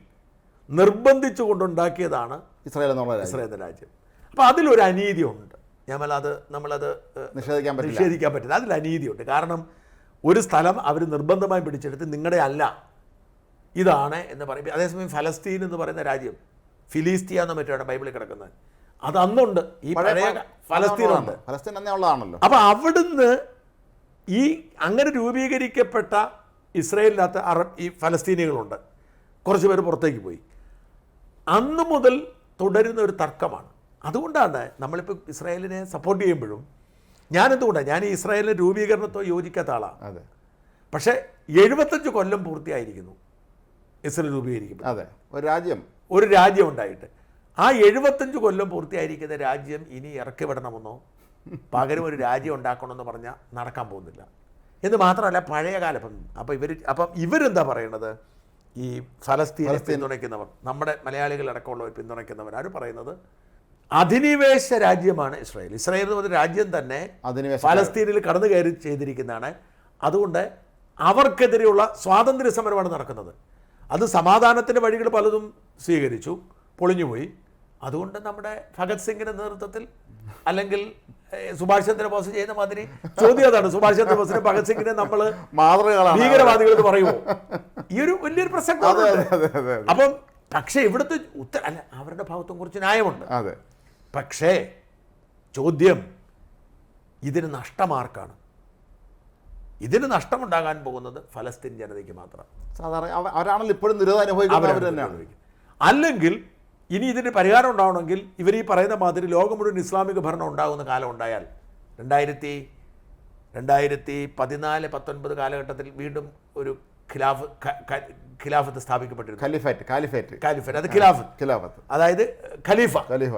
നിർബന്ധിച്ചു കൊണ്ടുണ്ടാക്കിയതാണ് ഇസ്രായേൽ എന്നുള്ള രാജ്യം. ഇസ്രായേൽ എന്ന രാജ്യം. അപ്പോൾ അതിലൊരു അനീതിയുണ്ട് ഞമ്മളത് നമ്മളത് നിഷേധിക്കാൻ പറ്റില്ല. നിഷേധിക്കാൻ പറ്റില്ല. അതിൽ അനീതിയുണ്ട് കാരണം ഒരു സ്ഥലം അവർ നിർബന്ധമായി പിടിച്ചെടുത്ത് നിങ്ങളുടെ അല്ല. ഇതാണ് എന്ന് പറയും അതേസമയം ഫലസ്തീൻ എന്ന് പറയുന്ന രാജ്യം ഫിലിസ്തീയ എന്ന് മറ്റാണ് ബൈബിളിൽ കിടക്കുന്നത്. അത് അന്നുണ്ട്. ഈ പഴയ ഫലസ്തീനുണ്ട്. ഫലസ്തീൻ ഉള്ളതാണല്ലോ. അപ്പോൾ അവിടുന്ന് ഈ അങ്ങനെ രൂപീകരിക്കപ്പെട്ട ഇസ്രയേലിനകത്ത് അറബ് ഈ ഫലസ്തീനികളുണ്ട്. കുറച്ച് പേര് പുറത്തേക്ക് പോയി. അന്ന് മുതൽ തുടരുന്ന ഒരു തർക്കമാണ്. അതുകൊണ്ടാണ് നമ്മളിപ്പോൾ ഇസ്രായേലിനെ സപ്പോർട്ട് ചെയ്യുമ്പോഴും ഞാനെന്തുകൊണ്ടാണ് ഞാൻ ഈ ഇസ്രായേലിന്റെ രൂപീകരണത്തോ യോജിക്കാത്ത ആളാണ് അതെ. പക്ഷേ എഴുപത്തഞ്ച് കൊല്ലം പൂർത്തിയായിരിക്കുന്നു ഇസ്രയേൽ രൂപീകരിക്കുമ്പോൾ. അതെ. ഒരു രാജ്യം. ഒരു രാജ്യം ഉണ്ടായിട്ട്. ആ എഴുപത്തഞ്ച് കൊല്ലം പൂർത്തിയായിരിക്കുന്ന രാജ്യം ഇനി ഇറക്കി വിടണമെന്നോ? പകരം ഒരു രാജ്യം ഉണ്ടാക്കണമെന്ന് പറഞ്ഞാൽ നടക്കാൻ പോകുന്നില്ല. എന്ന് മാത്രമല്ല പഴയ കാലം അപ്പം ഇവർ അപ്പം ഇവരെന്താ പറയണത്? ഈ ഫലസ്തീനെ പിന്തുണയ്ക്കുന്നവർ നമ്മുടെ മലയാളികളടക്കമുള്ളവർ പിന്തുണയ്ക്കുന്നവർ. ആര് പറയുന്നത്? അധിനിവേശ രാജ്യമാണ് ഇസ്രായേൽ. ഇസ്രായേൽ എന്ന് പറഞ്ഞ രാജ്യം തന്നെ ഫലസ്തീനിൽ കടന്നു കയറി ചെയ്തിരിക്കുന്നതാണ്. അതുകൊണ്ട് അവർക്കെതിരെയുള്ള സ്വാതന്ത്ര്യ സമരമാണ് നടക്കുന്നത്. അത് സമാധാനത്തിന്റെ വഴികൾ പലതും സ്വീകരിച്ചു. പൊളിഞ്ഞുപോയി. അതുകൊണ്ട് നമ്മുടെ ഭഗത് സിംഗിന്റെ നേതൃത്വത്തിൽ അല്ലെങ്കിൽ സുഭാഷ് ചന്ദ്രബോസ് ചെയ്യുന്ന മാതിരി ചോദ്യം അതാണ്. സുഭാഷ് ചന്ദ്രബോസിനെ ഭഗത് സിംഗിനെ നമ്മൾ ഭീകരവാദികൾ എന്ന് പറയുമോ? ഈ ഒരു വലിയൊരു പ്രസക്തി അപ്പം പക്ഷേ ഇവിടുത്തെ ഉത്തര അല്ല അവരുടെ ഭാഗത്തും കുറച്ച് ന്യായമുണ്ട്. പക്ഷേ ചോദ്യം ഇതിന് നഷ്ടമാർക്കാണ്. ഇതിന് നഷ്ടമുണ്ടാകാൻ പോകുന്നത് ഫലസ്തീൻ ജനതയ്ക്ക് മാത്രം. സാധാരണ അവ- അവരാണല്ലോ ഇപ്പോഴും ദുരിതം അനുഭവിക്കുന്നത് അല്ലെങ്കിൽ ഇനി ഇതിന് പരിഹാരം ഉണ്ടാവണമെങ്കിൽ ഇവർ ഈ പറയുന്ന മാതിരി ലോകം മുഴുവൻ ഇസ്ലാമിക ഭരണം ഉണ്ടാകുന്ന കാലം ഉണ്ടായാൽ രണ്ടായിരത്തി രണ്ടായിരത്തി പതിനാല് പത്തൊൻപത് കാലഘട്ടത്തിൽ വീണ്ടും ഒരു ഖിലാഫ് ഖിലാഫത്ത് സ്ഥാപിക്കപ്പെട്ടിരുന്നു. ഖലിഫാറ്റ് അത് ഖിലാഫത്ത്. ഖിലാഫത്ത്. അതായത് ഖലീഫ. ഖലീഫ.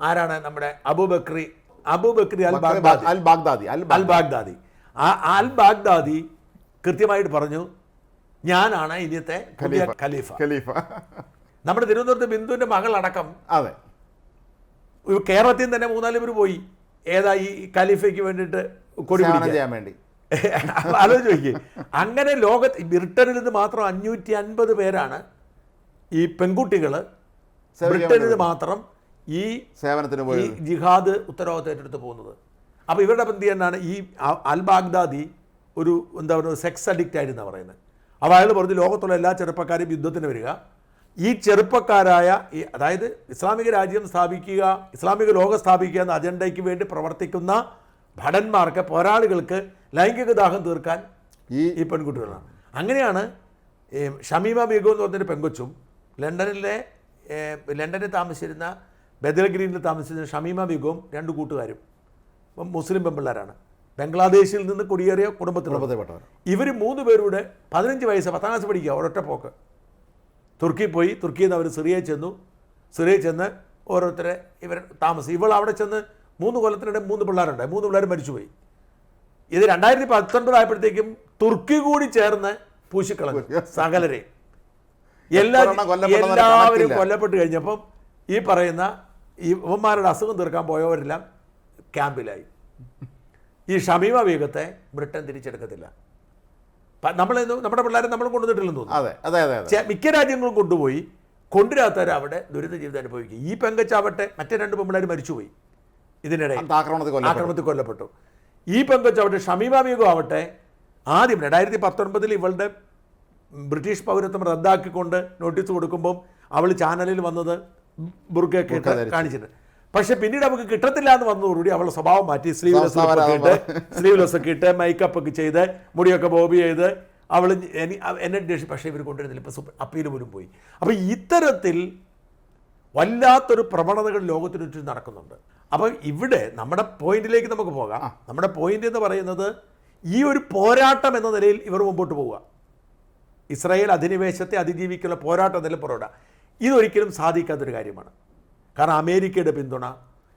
ആരാണ് നമ്മുടെ Abu Bakr Abu Bakr al Baghdadi. Al Baghdadi al Baghdadi. ആ അൽ ബാഗ്ദാദി കൃത്യമായിട്ട് പറഞ്ഞു ഞാനാണ് ഇന്നത്തെ. ഖലീഫ. ഖലീഫ. നമ്മുടെ തിരുവനന്തപുരത്ത് മകൾ മകളടക്കം. അതെ. കേരളത്തിൽ നിന്ന് തന്നെ മൂന്നാൽ പേര് പോയി. ഏതാ ഈ ഖലീഫയ്ക്ക് വേണ്ടിയിട്ട് കൊടി ചെയ്യാൻ വേണ്ടി. [laughs] ആലോചിച്ച് നോക്കിയേ. അങ്ങനെ ലോകത്ത് ബ്രിട്ടനിൽ നിന്ന് മാത്രം അഞ്ഞൂറ്റി അൻപത് പേരാണ് ഈ പെൺകുട്ടികൾ ബ്രിട്ടനിൽ മാത്രം ഈ സേവനത്തിന് പോയി ജിഹാദ് ഉത്തരവാദിത്വം ഏറ്റെടുത്ത് പോകുന്നത്. അപ്പോൾ ഇവരുടെ ബന്ധി എന്നാണ് ഈ അൽ ബാഗ്ദാദി ഒരു എന്താ പറയുക സെക്സ് അഡിക്റ്റ് ആയിരുന്നു പറയുന്നത്. അപ്പോൾ അയാൾ പറഞ്ഞു ലോകത്തുള്ള എല്ലാ ചെറുപ്പക്കാരും യുദ്ധത്തിന് വരിക. ഈ ചെറുപ്പക്കാരായ ഈ അതായത് ഇസ്ലാമിക രാജ്യം സ്ഥാപിക്കുക ഇസ്ലാമിക ലോകം സ്ഥാപിക്കുക എന്ന അജണ്ടയ്ക്ക് വേണ്ടി പ്രവർത്തിക്കുന്ന ഭടന്മാർക്ക് പോരാളികൾക്ക് ലൈംഗിക ദാഹം തീർക്കാൻ ഈ ഈ പെൺകുട്ടികളാണ്. അങ്ങനെയാണ് ഈ ഷമീമ ബീഗം എന്ന് പറഞ്ഞൊരു പെങ്കൊച്ചും ലണ്ടനിലെ ലണ്ടനിൽ താമസിച്ചിരുന്ന ബദൽ ഗ്രീനിൽ താമസിച്ചിരുന്ന ഷമീമ ബീഗവും രണ്ട് കൂട്ടുകാരും ഇപ്പം മുസ്ലിം പെമ്പിള്ളേരാണ് ബംഗ്ലാദേശിൽ നിന്ന് കുടിയേറിയ കുടുംബത്തിൽ ഇവർ മൂന്ന് പേരുടെ പതിനഞ്ച് വയസ്സ് പത്താം ക്ലാസ് പഠിക്കുക ഒരൊറ്റ പോക്ക് തുർക്കി പോയി തുർക്കിയിൽ നിന്ന് അവർ സിറിയയിൽ ചെന്നു. സിറിയയിൽ ചെന്ന് ഓരോരുത്തരെ ഇവർ താമസം ഇവൾ അവിടെ ചെന്ന് മൂന്ന് കൊല്ലത്തിനിടെ മൂന്ന് പിള്ളേരുണ്ടായി മൂന്ന് പിള്ളേർ മരിച്ചുപോയി. ഇത് രണ്ടായിരത്തി പത്തൊൻപത് ആയപ്പോഴത്തേക്കും തുർക്കി കൂടി ചേർന്ന് പൂശിക്കളഞ്ഞു സകലരെ. എല്ലാ എല്ലാവരും കൊല്ലപ്പെട്ട് കഴിഞ്ഞപ്പം ഈ പറയുന്ന ഈ ഇവന്മാരുടെ അസുഖം തീർക്കാൻ പോയവരെല്ലാം ക്യാമ്പിലായി. ഈ ഷമീമ വേഗത്തെ ബ്രിട്ടൻ തിരിച്ചെടുക്കത്തില്ല. നമ്മൾ നമ്മുടെ പിള്ളേരെ നമ്മൾ കൊണ്ടുവന്നിട്ടില്ലെന്ന് തോന്നുന്നു. അതെ അതെ അതെ മിക്ക രാജ്യങ്ങളും കൊണ്ടുപോയി കൊണ്ടുവരാത്തവർ അവിടെ ദുരിത ജീവിതം അനുഭവിക്കും. ഈ പെങ്കച്ചാവട്ടെ മറ്റേ രണ്ട് പെമ്പിള്ളേർ മരിച്ചുപോയി ഇതിനിടെ. ആക്രമണത്തിൽ കൊല്ലപ്പെട്ടു. ഈ പെങ്കച്ചാവട്ടെ ഷമീമ ബീഗം ആവട്ടെ ആദ്യം രണ്ടായിരത്തി പത്തൊൻപതിൽ ഇവളുടെ ബ്രിട്ടീഷ് പൗരത്വം റദ്ദാക്കിക്കൊണ്ട് നോട്ടീസ് കൊടുക്കുമ്പം അവൾ ചാനലിൽ വന്നത് ധരിച്ചു. കാണിച്ചിട്ടുണ്ട്. പക്ഷെ പിന്നീട് അവൾക്ക് കിട്ടത്തില്ല എന്ന് വന്നതോടുകൂടി അവളുടെ സ്വഭാവം മാറ്റി. സ്ലീവ്ലെസ് ലെസ് ഇട്ട് സ്ലീവ്ലെസ് ഒക്കെ ഇട്ട് മേക്കപ്പ് ഒക്കെ ചെയ്ത് മുടിയൊക്കെ ബോബി ചെയ്ത് അവൾ എന്നെ ദേഷ്യം പക്ഷേ ഇവർ കൊണ്ടുവരുന്നില്ല. ഇപ്പം അപ്പീൽ പോലും പോയി. അപ്പോൾ ഇത്തരത്തിൽ വല്ലാത്തൊരു പ്രവണതകൾ ലോകത്തിന് ചുറ്റും നടക്കുന്നുണ്ട്. അപ്പോൾ ഇവിടെ നമ്മുടെ പോയിന്റിലേക്ക് നമുക്ക് പോകാം. നമ്മുടെ പോയിന്റ് എന്ന് പറയുന്നത് ഈ ഒരു പോരാട്ടം എന്ന നിലയിൽ ഇവർ മുമ്പോട്ട് പോവുക. ഇസ്രായേൽ അധിനിവേശത്തെ അതിജീവിക്കുന്ന പോരാട്ടം നില പുറവിടുക ഇതൊരിക്കലും സാധിക്കാത്തൊരു കാര്യമാണ്. കാരണം അമേരിക്കയുടെ പിന്തുണ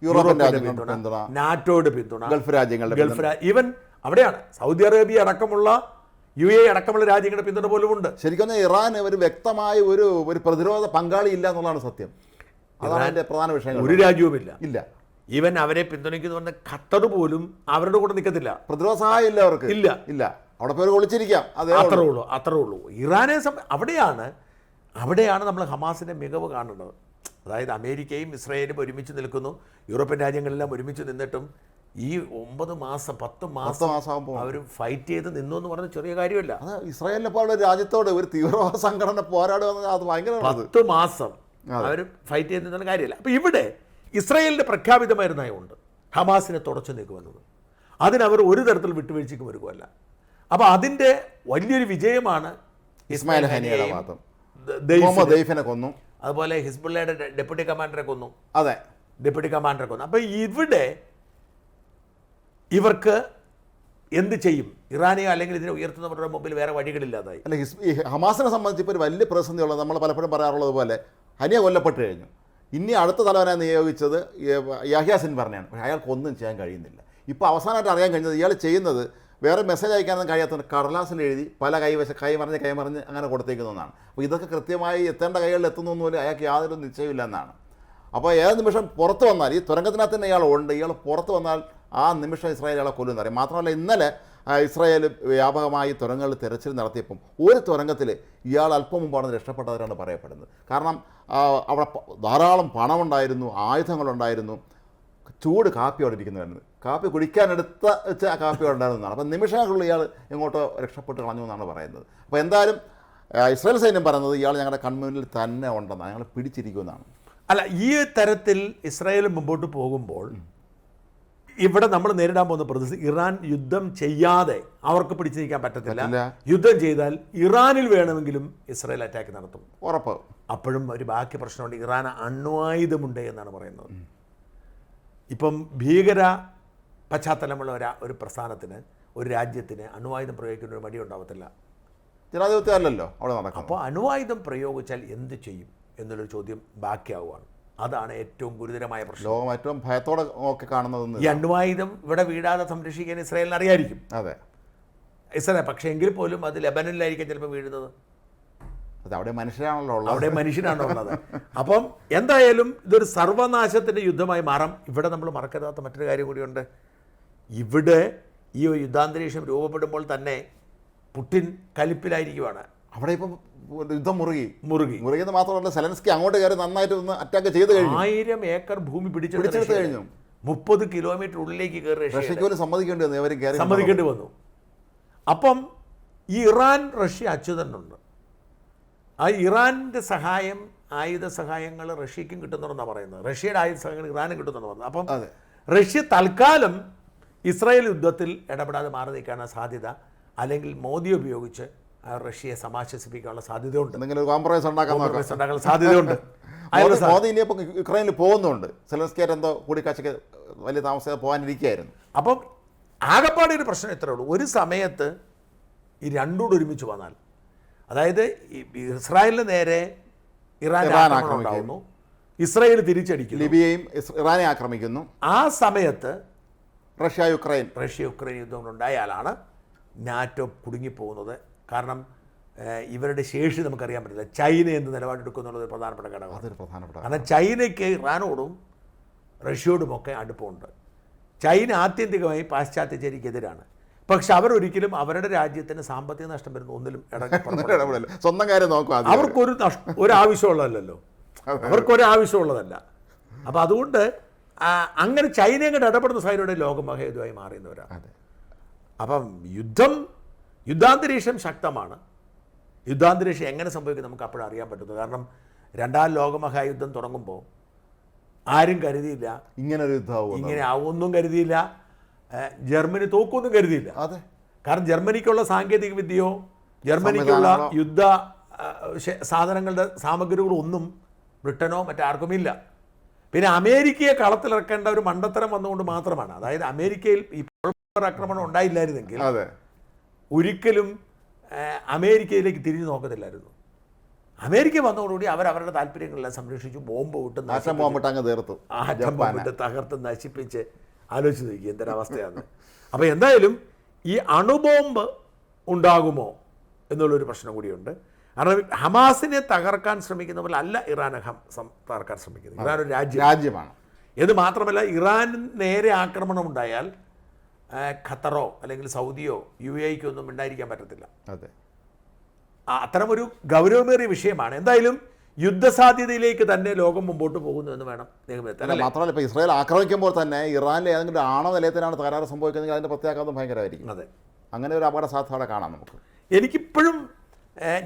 യൂറോപ്പിന്റെ പിന്തുണ, നാറ്റോയുടെ പിന്തുണ ഗൾഫ് രാജ്യങ്ങളുടെ ഗൾഫ് ഈവൻ അവിടെയാണ്. സൗദി അറേബ്യ അടക്കമുള്ള യു എ അടക്കമുള്ള രാജ്യങ്ങളുടെ പിന്തുണ പോലും ഉണ്ട്. ശരിക്കും ഇറാൻ ഒരു വ്യക്തമായ ഒരു ഒരു പ്രതിരോധ പങ്കാളി ഇല്ല എന്നുള്ളതാണ് സത്യം. അതാണ് പ്രധാന വിഷയം ഒരു രാജ്യവുമില്ല ഇല്ല. ഈവൻ അവരെ പിന്തുണയ്ക്കുന്നതുകൊണ്ട് ഖത്തർ പോലും അവരുടെ കൂടെ നിൽക്കത്തില്ല. പ്രതിരോധ സഹായം ഇല്ല അവർക്ക്. ഇല്ല. ഇല്ല. അവിടെ പോയി ഒളിച്ചിരിക്കാം. അതേ അത്രേ ഉള്ളൂ അത്രേ ഉള്ളൂ. ഇറാനെ സംബ അവിടെയാണ് അവിടെയാണ് നമ്മൾ ഹമാസിന്റെ മികവ് കാണുന്നത്. അതായത് അമേരിക്കയും ഇസ്രായേലും ഒരുമിച്ച് നിൽക്കുന്നു. യൂറോപ്യൻ രാജ്യങ്ങളെല്ലാം ഒരുമിച്ച് നിന്നിട്ടും ഈ ഒമ്പത് മാസം പത്ത് മാസം മാസമാകുമ്പോൾ അവർ ഫൈറ്റ് ചെയ്ത് നിന്നു എന്ന് പറഞ്ഞ ചെറിയ കാര്യമല്ല. അത് ഇസ്രായേലിനെ പോലുള്ള രാജ്യത്തോട് ഒരു തീവ്രവാദ സംഘടന പോരാടുക അത് ഭയങ്കര പത്ത് മാസം അവർ ഫൈറ്റ് ചെയ്ത് നിന്ന കാര്യമില്ല. അപ്പോൾ ഇവിടെ ഇസ്രായേലിന്റെ പ്രഖ്യാപിതമായ നയമുണ്ട്. ഹമാസിനെ തുടച്ചു നീക്കുമെന്നത്. അതിനവർ ഒരു തരത്തിൽ വിട്ടുവീഴ്ചയ്ക്ക് വരുമല്ല അപ്പോൾ അതിന്റെ വലിയൊരു വിജയമാണ് ഇസ്മായിൽ ഹനിയുടെ ഹനിയെയും ഭാഗത്തും. ദ- ദെയ്ഫിനെ- മുഹമ്മദ് ദൈഫിനെ കൊന്നു. അതുപോലെ ഹിസ്ബുള്ളയുടെ ഡെപ്യൂട്ടി കമാൻഡറെ കൊന്നു. അതെ. ഡെപ്യൂട്ടി കമാൻഡറെ കൊന്നു. അപ്പോൾ ഇവിടെ ഇവർക്ക് എന്ത് ചെയ്യും? ഇറാനെയോ അല്ലെങ്കിൽ ഇതിനെ ഉയർത്തുന്നവരുടെ മുമ്പിൽ വേറെ വഴികളില്ലാതായി അല്ല ഹിസ് ഹമാസിനെ സംബന്ധിച്ച് ഇപ്പോൾ ഒരു വലിയ പ്രതിസന്ധി ഉള്ളത് നമ്മൾ പലപ്പോഴും പറയാറുള്ളത് പോലെ ഹനിയ കൊല്ലപ്പെട്ട് കഴിഞ്ഞു. ഇനി അടുത്ത തലവനെ നിയോഗിച്ചത് യാഹ്യാസിൻ പറഞ്ഞാണ് പക്ഷേ അയാൾക്കൊന്നും ചെയ്യാൻ കഴിയുന്നില്ല. ഇപ്പോൾ അവസാനമായിട്ട് അറിയാൻ കഴിഞ്ഞത് ഇയാൾ ചെയ്യുന്നത് വേറെ മെസ്സേജ് അയക്കാനൊന്നും കഴിയാത്ത കടലാസിൽ എഴുതി പല കൈവശ കൈമറിഞ്ഞ് കൈമറിഞ്ഞ് അങ്ങനെ കൊടുത്തേക്കുന്നതാണ് അപ്പോൾ ഇതൊക്കെ കൃത്യമായി എത്തേണ്ട കൈകളിൽ എത്തുന്നു പോലും അയാൾക്ക് യാതൊരു നിശ്ചയമില്ല എന്നാണ്. അപ്പോൾ ഏത് നിമിഷം പുറത്ത് വന്നാൽ ഈ തുരങ്കത്തിനകത്ത് തന്നെ ഇയാൾ ഉണ്ട് ഇയാൾ പുറത്ത് വന്നാൽ ആ നിമിഷം ഇസ്രായേൽ ഇയാളെ കൊല്ലുമെന്ന് അറിയാം മാത്രമല്ല ഇന്നലെ ഇസ്രായേൽ വ്യാപകമായി തുരങ്കങ്ങളിൽ തിരച്ചിൽ നടത്തിയപ്പം ഒരു തുരങ്കത്തിൽ ഇയാൾ അല്പം മുമ്പാണ് രക്ഷപ്പെട്ടവരാണ് പറയപ്പെടുന്നത്. കാരണം അവിടെ ധാരാളം പണമുണ്ടായിരുന്നു ആയുധങ്ങളുണ്ടായിരുന്നു. ചൂട് കാപ്പി അവിടെ ഇരിക്കുന്നതായിരുന്നു. കാപ്പി കുടിക്കാനെടുത്ത വെച്ച ആ കാപ്പി അവിടെ ഉണ്ടായിരുന്നതാണ് അപ്പം നിമിഷങ്ങൾക്കുള്ളിൽ ഇയാൾ എങ്ങോട്ടോ രക്ഷപ്പെട്ട് കളഞ്ഞു എന്നാണ് പറയുന്നത്. അപ്പോൾ എന്തായാലും ഇസ്രായേൽ സൈന്യം പറയുന്നത് ഇയാൾ ഞങ്ങളുടെ കൺമുന്നിൽ തന്നെ ഉണ്ടെന്നാണ്. ഞങ്ങൾ പിടിച്ചിരിക്കുമെന്നാണ് അല്ല ഈ തരത്തിൽ ഇസ്രായേൽ മുമ്പോട്ട് പോകുമ്പോൾ ഇവിടെ നമ്മൾ നേരിടാൻ പോകുന്ന പ്രതിസന്ധി ഇറാൻ യുദ്ധം ചെയ്യാതെ അവർക്ക് പിടിച്ചു നിൽക്കാൻ പറ്റത്തില്ല. യുദ്ധം ചെയ്താൽ ഇറാനിൽ വേണമെങ്കിലും ഇസ്രായേൽ അറ്റാക്ക് നടത്തും. ഉറപ്പ്. അപ്പോഴും ഒരു ബാക്കി പ്രശ്നമുണ്ട്. ഇറാൻ അണ്വായുധമുണ്ട് എന്നാണ് പറയുന്നത്. ഇപ്പം ഭീകര പശ്ചാത്തലമുള്ള ഒരു ഒരു പ്രസ്ഥാനത്തിന് ഒരു രാജ്യത്തിന് അണുവായുധം പ്രയോഗിക്കുന്ന ഒരു മടി ഉണ്ടാവത്തില്ല. ജനാധിപത്യമല്ലല്ലോ അവിടെ നടക്കും അപ്പോൾ അണുവായുധം പ്രയോഗിച്ചാൽ എന്ത് ചെയ്യും എന്നുള്ളൊരു ചോദ്യം ബാക്കിയാവുകയാണ്. അതാണ് ഏറ്റവും ഗുരുതരമായ പ്രശ്നം. ലോകം ഏറ്റവും ഭയത്തോടെ ഒക്കെ കാണുന്നത് ഈ അണ്വായുധം ഇവിടെ വീടാതെ സംരക്ഷിക്കാൻ ഇസ്രായേലിന് അറിയായിരിക്കും. അതെ. ഇസ്രായേൽ പക്ഷേ എങ്കിൽ പോലും അത് ലെബനനിലായിരിക്കും ചിലപ്പോൾ വീഴുന്നത്. അത് അവിടെ മനുഷ്യരാണല്ലോ ഉള്ളത്. അവിടെ മനുഷ്യനാണ് ഉള്ളത്. അപ്പം എന്തായാലും ഇതൊരു സർവനാശത്തിന്റെ യുദ്ധമായി മാറാം. ഇവിടെ നമ്മൾ മറക്കരുതാത്ത മറ്റൊരു കാര്യം കൂടിയുണ്ട്. ഇവിടെ ഈ ഒരു യുദ്ധാന്തരീക്ഷം രൂപപ്പെടുമ്പോൾ തന്നെ പുട്ടിൻ കലിപ്പിലായിരിക്കുവാണ്. അവിടെ ഇപ്പം യുദ്ധം മുറുകി. മുറുകി. മുറുകിയെന്ന് മാത്രമല്ല സെലൻസ്കി അങ്ങോട്ട് കയറി നന്നായിട്ട് ഒന്ന് അറ്റാക്ക് ചെയ്ത് കഴിഞ്ഞു. ആയിരം ഏക്കർ ഭൂമി പിടിച്ചെടുത്ത് പിടിച്ചെടുത്ത് കഴിഞ്ഞു. മുപ്പത് കിലോമീറ്റർ ഉള്ളിലേക്ക് കയറി റഷ്യ റഷ്യക്ക് പോലും സമ്മതിക്കേണ്ടി വന്നു അവർ സമ്മതിക്കേണ്ടി വന്നു. അപ്പം ഈ ഇറാൻ റഷ്യ അച്യുതനുണ്ട് ആ ഇറാന്റെ സഹായം ആയുധ സഹായങ്ങൾ റഷ്യക്കും കിട്ടുന്നുണ്ടെന്നാണ് പറയുന്നത്. റഷ്യയുടെ ആയുധ സഹായങ്ങൾ ഇറാനും കിട്ടുന്നുണ്ടെന്ന് പറയുന്നത്. അപ്പം റഷ്യ തൽക്കാലം ഇസ്രായേൽ യുദ്ധത്തിൽ ഇടപെടാതെ മാറി നിൽക്കാനുള്ള സാധ്യത. അല്ലെങ്കിൽ മോദി ഉപയോഗിച്ച് റഷ്യയെ സമാശ്വസിപ്പിക്കാനുള്ള സാധ്യതയുണ്ട്. എന്തെങ്കിലും കോംപ്രമൈസ് ഉണ്ടാക്കാൻ സാധ്യതയുണ്ട്. [laughs] മോദി- ഇനിയിപ്പോൾ യുക്രൈനിൽ പോകുന്നുണ്ട്. സെലൻസ്കിയായിട്ട് എന്തോ കൂടിക്കാഴ്ചക്ക് വലിയ താമസം പോകാനിരിക്കുകയായിരുന്നു. അപ്പം ആകപ്പാടെ ഒരു പ്രശ്നം ഇത്രേ ഉള്ളൂ. ഒരു സമയത്ത് ഈ രണ്ടുകൂടെ ഒരുമിച്ച് വന്നാൽ അതായത് ഇസ്രായേലിന് നേരെ ഇറാൻ ആക്രമിക്കുന്നു ആക്രമണം ഇസ്രായേൽ തിരിച്ചടിക്കുന്നു. ലിബിയയും ഇറാനെ ആക്രമിക്കുന്നു. ആ സമയത്ത് റഷ്യ യുക്രൈൻ. റഷ്യ യുക്രൈൻ യുദ്ധം ഉണ്ടായാലാണ് നാറ്റോ കുടുങ്ങിപ്പോകുന്നത്. കാരണം ഇവരുടെ ശേഷി നമുക്കറിയാൻ പറ്റില്ല. ചൈന എന്ത് നിലപാടെടുക്കുന്നുള്ളത് ഒരു പ്രധാനപ്പെട്ട ഘടകമാണ് അതൊരു പ്രധാനപ്പെട്ട കാരണം ചൈനയ്ക്ക് ഇറാനോടും റഷ്യയോടുമൊക്കെ അടുപ്പമുണ്ട്. ചൈന ആത്യന്തികമായി പാശ്ചാത്യചേരിക്കെതിരാണ് പക്ഷെ അവരൊരിക്കലും അവരുടെ രാജ്യത്തിന് സാമ്പത്തിക നഷ്ടം വരുന്ന ഒന്നിലും ഇട- പുറപ്പെടില്ല. ഇടപെടൽ സ്വന്തം കാര്യം നോക്കും അവർക്കൊരു ഒരാവശ്യമുള്ളതല്ലോ ഒരു ആവശ്യമുള്ളതല്ലല്ലോ അവർക്കൊരു ആവശ്യമുള്ളതല്ല അപ്പം അതുകൊണ്ട് അങ്ങനെ ചൈനയും കൂടെ ഇടപെടുന്ന സൈനയുടെ ലോകം മഹേതുവായി മാറിയുന്നവരാണ് അപ്പം യുദ്ധം യുദ്ധാന്തരീക്ഷം ശക്തമാണ്. യുദ്ധാന്തരീക്ഷം എങ്ങനെ സംഭവിക്കും നമുക്ക് അപ്പോഴും അറിയാൻ പറ്റുന്നത്. കാരണം രണ്ടാം ലോകമഹായുദ്ധം തുടങ്ങുമ്പോൾ ആരും കരുതിയില്ല. ഇങ്ങനെ ഒരു യുദ്ധമാവും ഇങ്ങനെ ആവുമൊന്നും കരുതിയില്ല. ജർമ്മനി തോക്കൊന്നും കരുതിയില്ല. അതെ. കാരണം ജർമ്മനിക്കുള്ള സാങ്കേതിക വിദ്യയോ ജർമ്മനിക്കുള്ള യുദ്ധ സാധനങ്ങളുടെ സാമഗ്രികളോ ഒന്നും ബ്രിട്ടനോ മറ്റാർക്കും ഇല്ല പിന്നെ അമേരിക്കയെ കളത്തിലിറക്കേണ്ട ഒരു മണ്ടത്തരം വന്നുകൊണ്ട് മാത്രമാണ്. അതായത് അമേരിക്കയിൽ ഈ ആക്രമണം ഉണ്ടായില്ലായിരുന്നെങ്കിൽ അതെ. ഒരിക്കലും അമേരിക്കയിലേക്ക് തിരിഞ്ഞു നോക്കത്തില്ലായിരുന്നു. അമേരിക്ക വന്നതോടുകൂടി അവർ അവരുടെ താല്പര്യങ്ങളെല്ലാം സംരക്ഷിച്ചു ബോംബ് വിട്ട് നാശം അങ്ങ് തീർത്തു ആ ബോംബിട്ട് തകർത്ത് നശിപ്പിച്ച് ആലോചിച്ച് നോക്കി എന്തൊരവസ്ഥയാണ് അപ്പോൾ എന്തായാലും ഈ അണുബോംബ് ഉണ്ടാകുമോ എന്നുള്ളൊരു പ്രശ്നം കൂടിയുണ്ട്. കാരണം ഹമാസിനെ തകർക്കാൻ ശ്രമിക്കുന്ന പോലെ അല്ല ഇറാൻ തകർക്കാൻ ശ്രമിക്കുന്നത്. ഇറാൻ ഒരു രാജ്യം. രാജ്യമാണ്. ഇത് മാത്രമല്ല ഇറാൻ നേരെ ആക്രമണം ഉണ്ടായാൽ ഖത്തറോ അല്ലെങ്കിൽ സൗദിയോ യു എക്കോ ഒന്നും ഉണ്ടായിരിക്കാൻ പറ്റത്തില്ല. അതെ. അത്തരമൊരു ഗൗരവമേറിയ വിഷയമാണ്. എന്തായാലും യുദ്ധസാധ്യതയിലേക്ക് തന്നെ ലോകം മുമ്പോട്ട് പോകുന്നു എന്ന് വേണം നിഗമനത്തിൽ മാത്രമല്ല ഇപ്പോൾ ഇസ്രായേൽ ആക്രമിക്കുമ്പോൾ തന്നെ ഇറാനിലെ ഏതെങ്കിലും ആണവ നിലയത്തിനാണ് തകരാറ് സംഭവിക്കുന്നതെങ്കിൽ അതിന്റെ പ്രത്യാഘാതം ഭയങ്കരമായിരിക്കും. അതെ. അങ്ങനെ ഒരു അപകട സാധ്യത അവിടെ കാണാം നമുക്ക്. എനിക്കിപ്പോഴും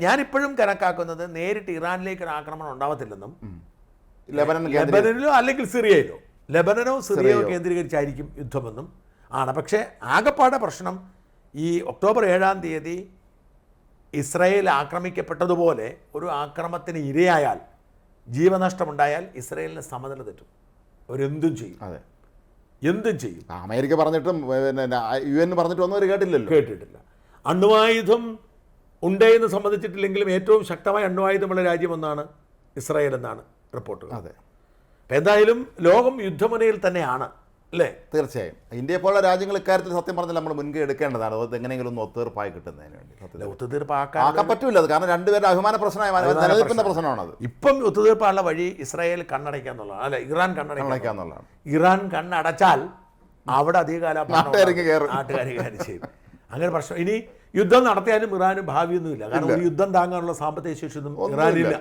ഞാനിപ്പോഴും കണക്കാക്കുന്നത് നേരിട്ട് ഇറാനിലേക്ക് ഒരു ആക്രമണം ഉണ്ടാവത്തില്ലെന്നും ലെബനനിലോ അല്ലെങ്കിൽ സിറിയയിലോ. ലെബനനോ സിറിയയോ. കേന്ദ്രീകരിച്ചായിരിക്കും യുദ്ധമെന്നും ആണ്. പക്ഷേ ആകപ്പാടെ പ്രശ്നം ഈ ഒക്ടോബർ ഏഴാം തീയതി ഇസ്രായേൽ ആക്രമിക്കപ്പെട്ടതുപോലെ ഒരു ആക്രമണത്തിന് ഇരയായാൽ ജീവനഷ്ടമുണ്ടായാൽ ഇസ്രയേലിന് സമനില തെറ്റും. അവരെന്തും ചെയ്യും. അതെ. എന്തും ചെയ്യും. അമേരിക്ക പറഞ്ഞിട്ടും പിന്നെ യു എൻ പറഞ്ഞിട്ടും ഒന്നും അവർ കേട്ടില്ലല്ലോ. കേട്ടിട്ടില്ല. അണ്വായുധം ഉണ്ട് എന്ന് സംബന്ധിച്ചിട്ടില്ലെങ്കിലും ഏറ്റവും ശക്തമായ അണ്വായുധമുള്ള രാജ്യമൊന്നാണ് ഇസ്രായേൽ എന്നാണ് റിപ്പോർട്ടുകൾ. അതെ. എന്തായാലും ലോകം യുദ്ധമുനയിൽ തന്നെയാണ്. അല്ലേ? തീർച്ചയായും. ഇന്ത്യയെ പോലുള്ള രാജ്യങ്ങൾ ഇക്കാര്യത്തിൽ സത്യം പറഞ്ഞാൽ നമ്മൾ മുൻകൈ എടുക്കേണ്ടതാണ്. അത് എങ്ങനെയെങ്കിലും ഒന്ന് ഒത്തീർപ്പായി കിട്ടുന്നതിന് വേണ്ടി. സത്യത്തിൽ ഒത്തുതീർപ്പാക്കാൻ പറ്റില്ല പറ്റൂല അത്. കാരണം രണ്ടുപേരുടെ അഭിമാന പ്രശ്നമായി നിലനിൽക്കുന്ന പ്രശ്നമാണത്. ഇപ്പം ഒത്തുതീർപ്പാനുള്ള വഴി ഇസ്രായേൽ കണ്ണടയ്ക്കാന്നുള്ളതാണ് അല്ലെ ഇറാൻ കണ്ണടയ്ക്കാന്നുള്ളതാണ് ഇറാൻ കണ്ണടച്ചാൽ അവിടെ അധികകാലം ചെയ്യും. അങ്ങനെ പ്രശ്നം. ഇനി യുദ്ധം നടത്തിയാലും ഇറാന് ഭാവിയൊന്നുമില്ല. കാരണം ഒരു യുദ്ധം താങ്ങാനുള്ള സാമ്പത്തിക ശേഷിയൊന്നും ഇറാനില്ല. ഒന്നുമില്ല.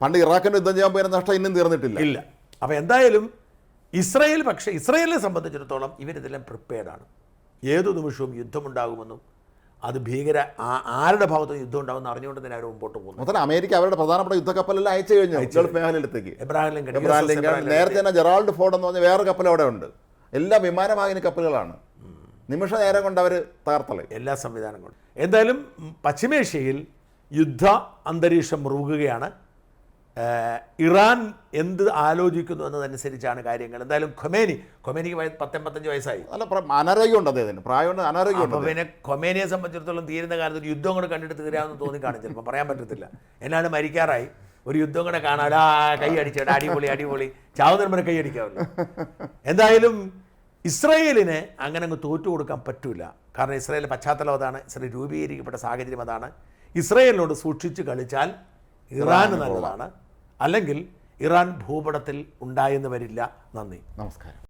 പണ്ട് ഇറാഖിന് യുദ്ധം ചെയ്യാൻ പോയിരുന്ന നഷ്ടം ഇന്നും തീർന്നിട്ടില്ല. ഇല്ല. അപ്പോൾ എന്തായാലും ഇസ്രയേൽ പക്ഷേ ഇസ്രയേലിനെ സംബന്ധിച്ചിടത്തോളം ഇവരിതെല്ലാം പ്രിപ്പയർഡാണ് ഏതു നിമിഷവും യുദ്ധമുണ്ടാകുമെന്നും അത് ഭീകര ആ- ആരുടെ ഭാഗത്തും യുദ്ധം ഉണ്ടാകുമെന്ന് അറിഞ്ഞുകൊണ്ട് തന്നെ അവർ മുമ്പോട്ട് പോകുന്നു. മൊത്തം അമേരിക്ക അവരുടെ പ്രധാനപ്പെട്ട യുദ്ധക്കപ്പലെല്ലാം അയച്ചു കഴിഞ്ഞു. ഗൾഫ് മേഖലയിലെത്തേക്ക്. Abraham Lincoln. നേരത്തെ തന്നെ ജെറാൾഡ് ഫോർഡ് എന്ന് പറഞ്ഞ വേറെ കപ്പൽ അവിടെ ഉണ്ട്. എല്ലാ വിമാനവാഹിനി കപ്പലുകളാണ്. നിമിഷ നേരം കൊണ്ട് അവർ തകർത്തളയും. എല്ലാ സംവിധാനങ്ങളും. എന്തായാലും പശ്ചിമേഷ്യയിൽ യുദ്ധ അന്തരീക്ഷം മുറുകുകയാണ്. ഇറാൻ എന്ത് ആലോചിക്കുന്നു എന്നതനുസരിച്ചാണ് കാര്യങ്ങൾ. എന്തായാലും ഖൊമേനി ഖൊമേനിക്ക് വയസ്സ് പത്തൊമ്പത്തഞ്ച് വയസ്സായി. അല്ല അനാരോഗ്യമുണ്ട് അദ്ദേഹത്തിന്. പ്രായമുണ്ട് അനാരോഗ്യമുണ്ട് പിന്നെ ഖൊമേനിയെ സംബന്ധിച്ചിടത്തോളം തീരുന്ന കാലത്ത് ഒരു യുദ്ധം കൂടെ കണ്ടിട്ട് തീരാമെന്ന് തോന്നിക്കാണും ചിലപ്പോൾ പറയാൻ പറ്റത്തില്ല. എന്നാലും മരിക്കാറായി. ഒരു യുദ്ധം കൂടെ കാണാൻ ആ കൈ അടിച്ചേടാ അടിപൊളി അടിപൊളി. ചാവുന്നതിന് മുന്നേ കൈ അടിക്കാമല്ലോ. എന്തായാലും ഇസ്രയേലിന് അങ്ങനെ അങ്ങ് തോറ്റു കൊടുക്കാൻ പറ്റില്ല കാരണം ഇസ്രയേലിന്റെ പശ്ചാത്തലം അതാണ് ഇസ്രയേൽ രൂപീകരിക്കപ്പെട്ട സാഹചര്യം അതാണ്. ഇസ്രയേലിനോട് സൂക്ഷിച്ച് കളിച്ചാൽ ഇറാന് നല്ലതാണ്. അല്ലെങ്കിൽ ഇറാൻ ഭൂപടത്തിൽ ഉണ്ടായെന്ന് വരില്ല. നന്ദി. നമസ്കാരം.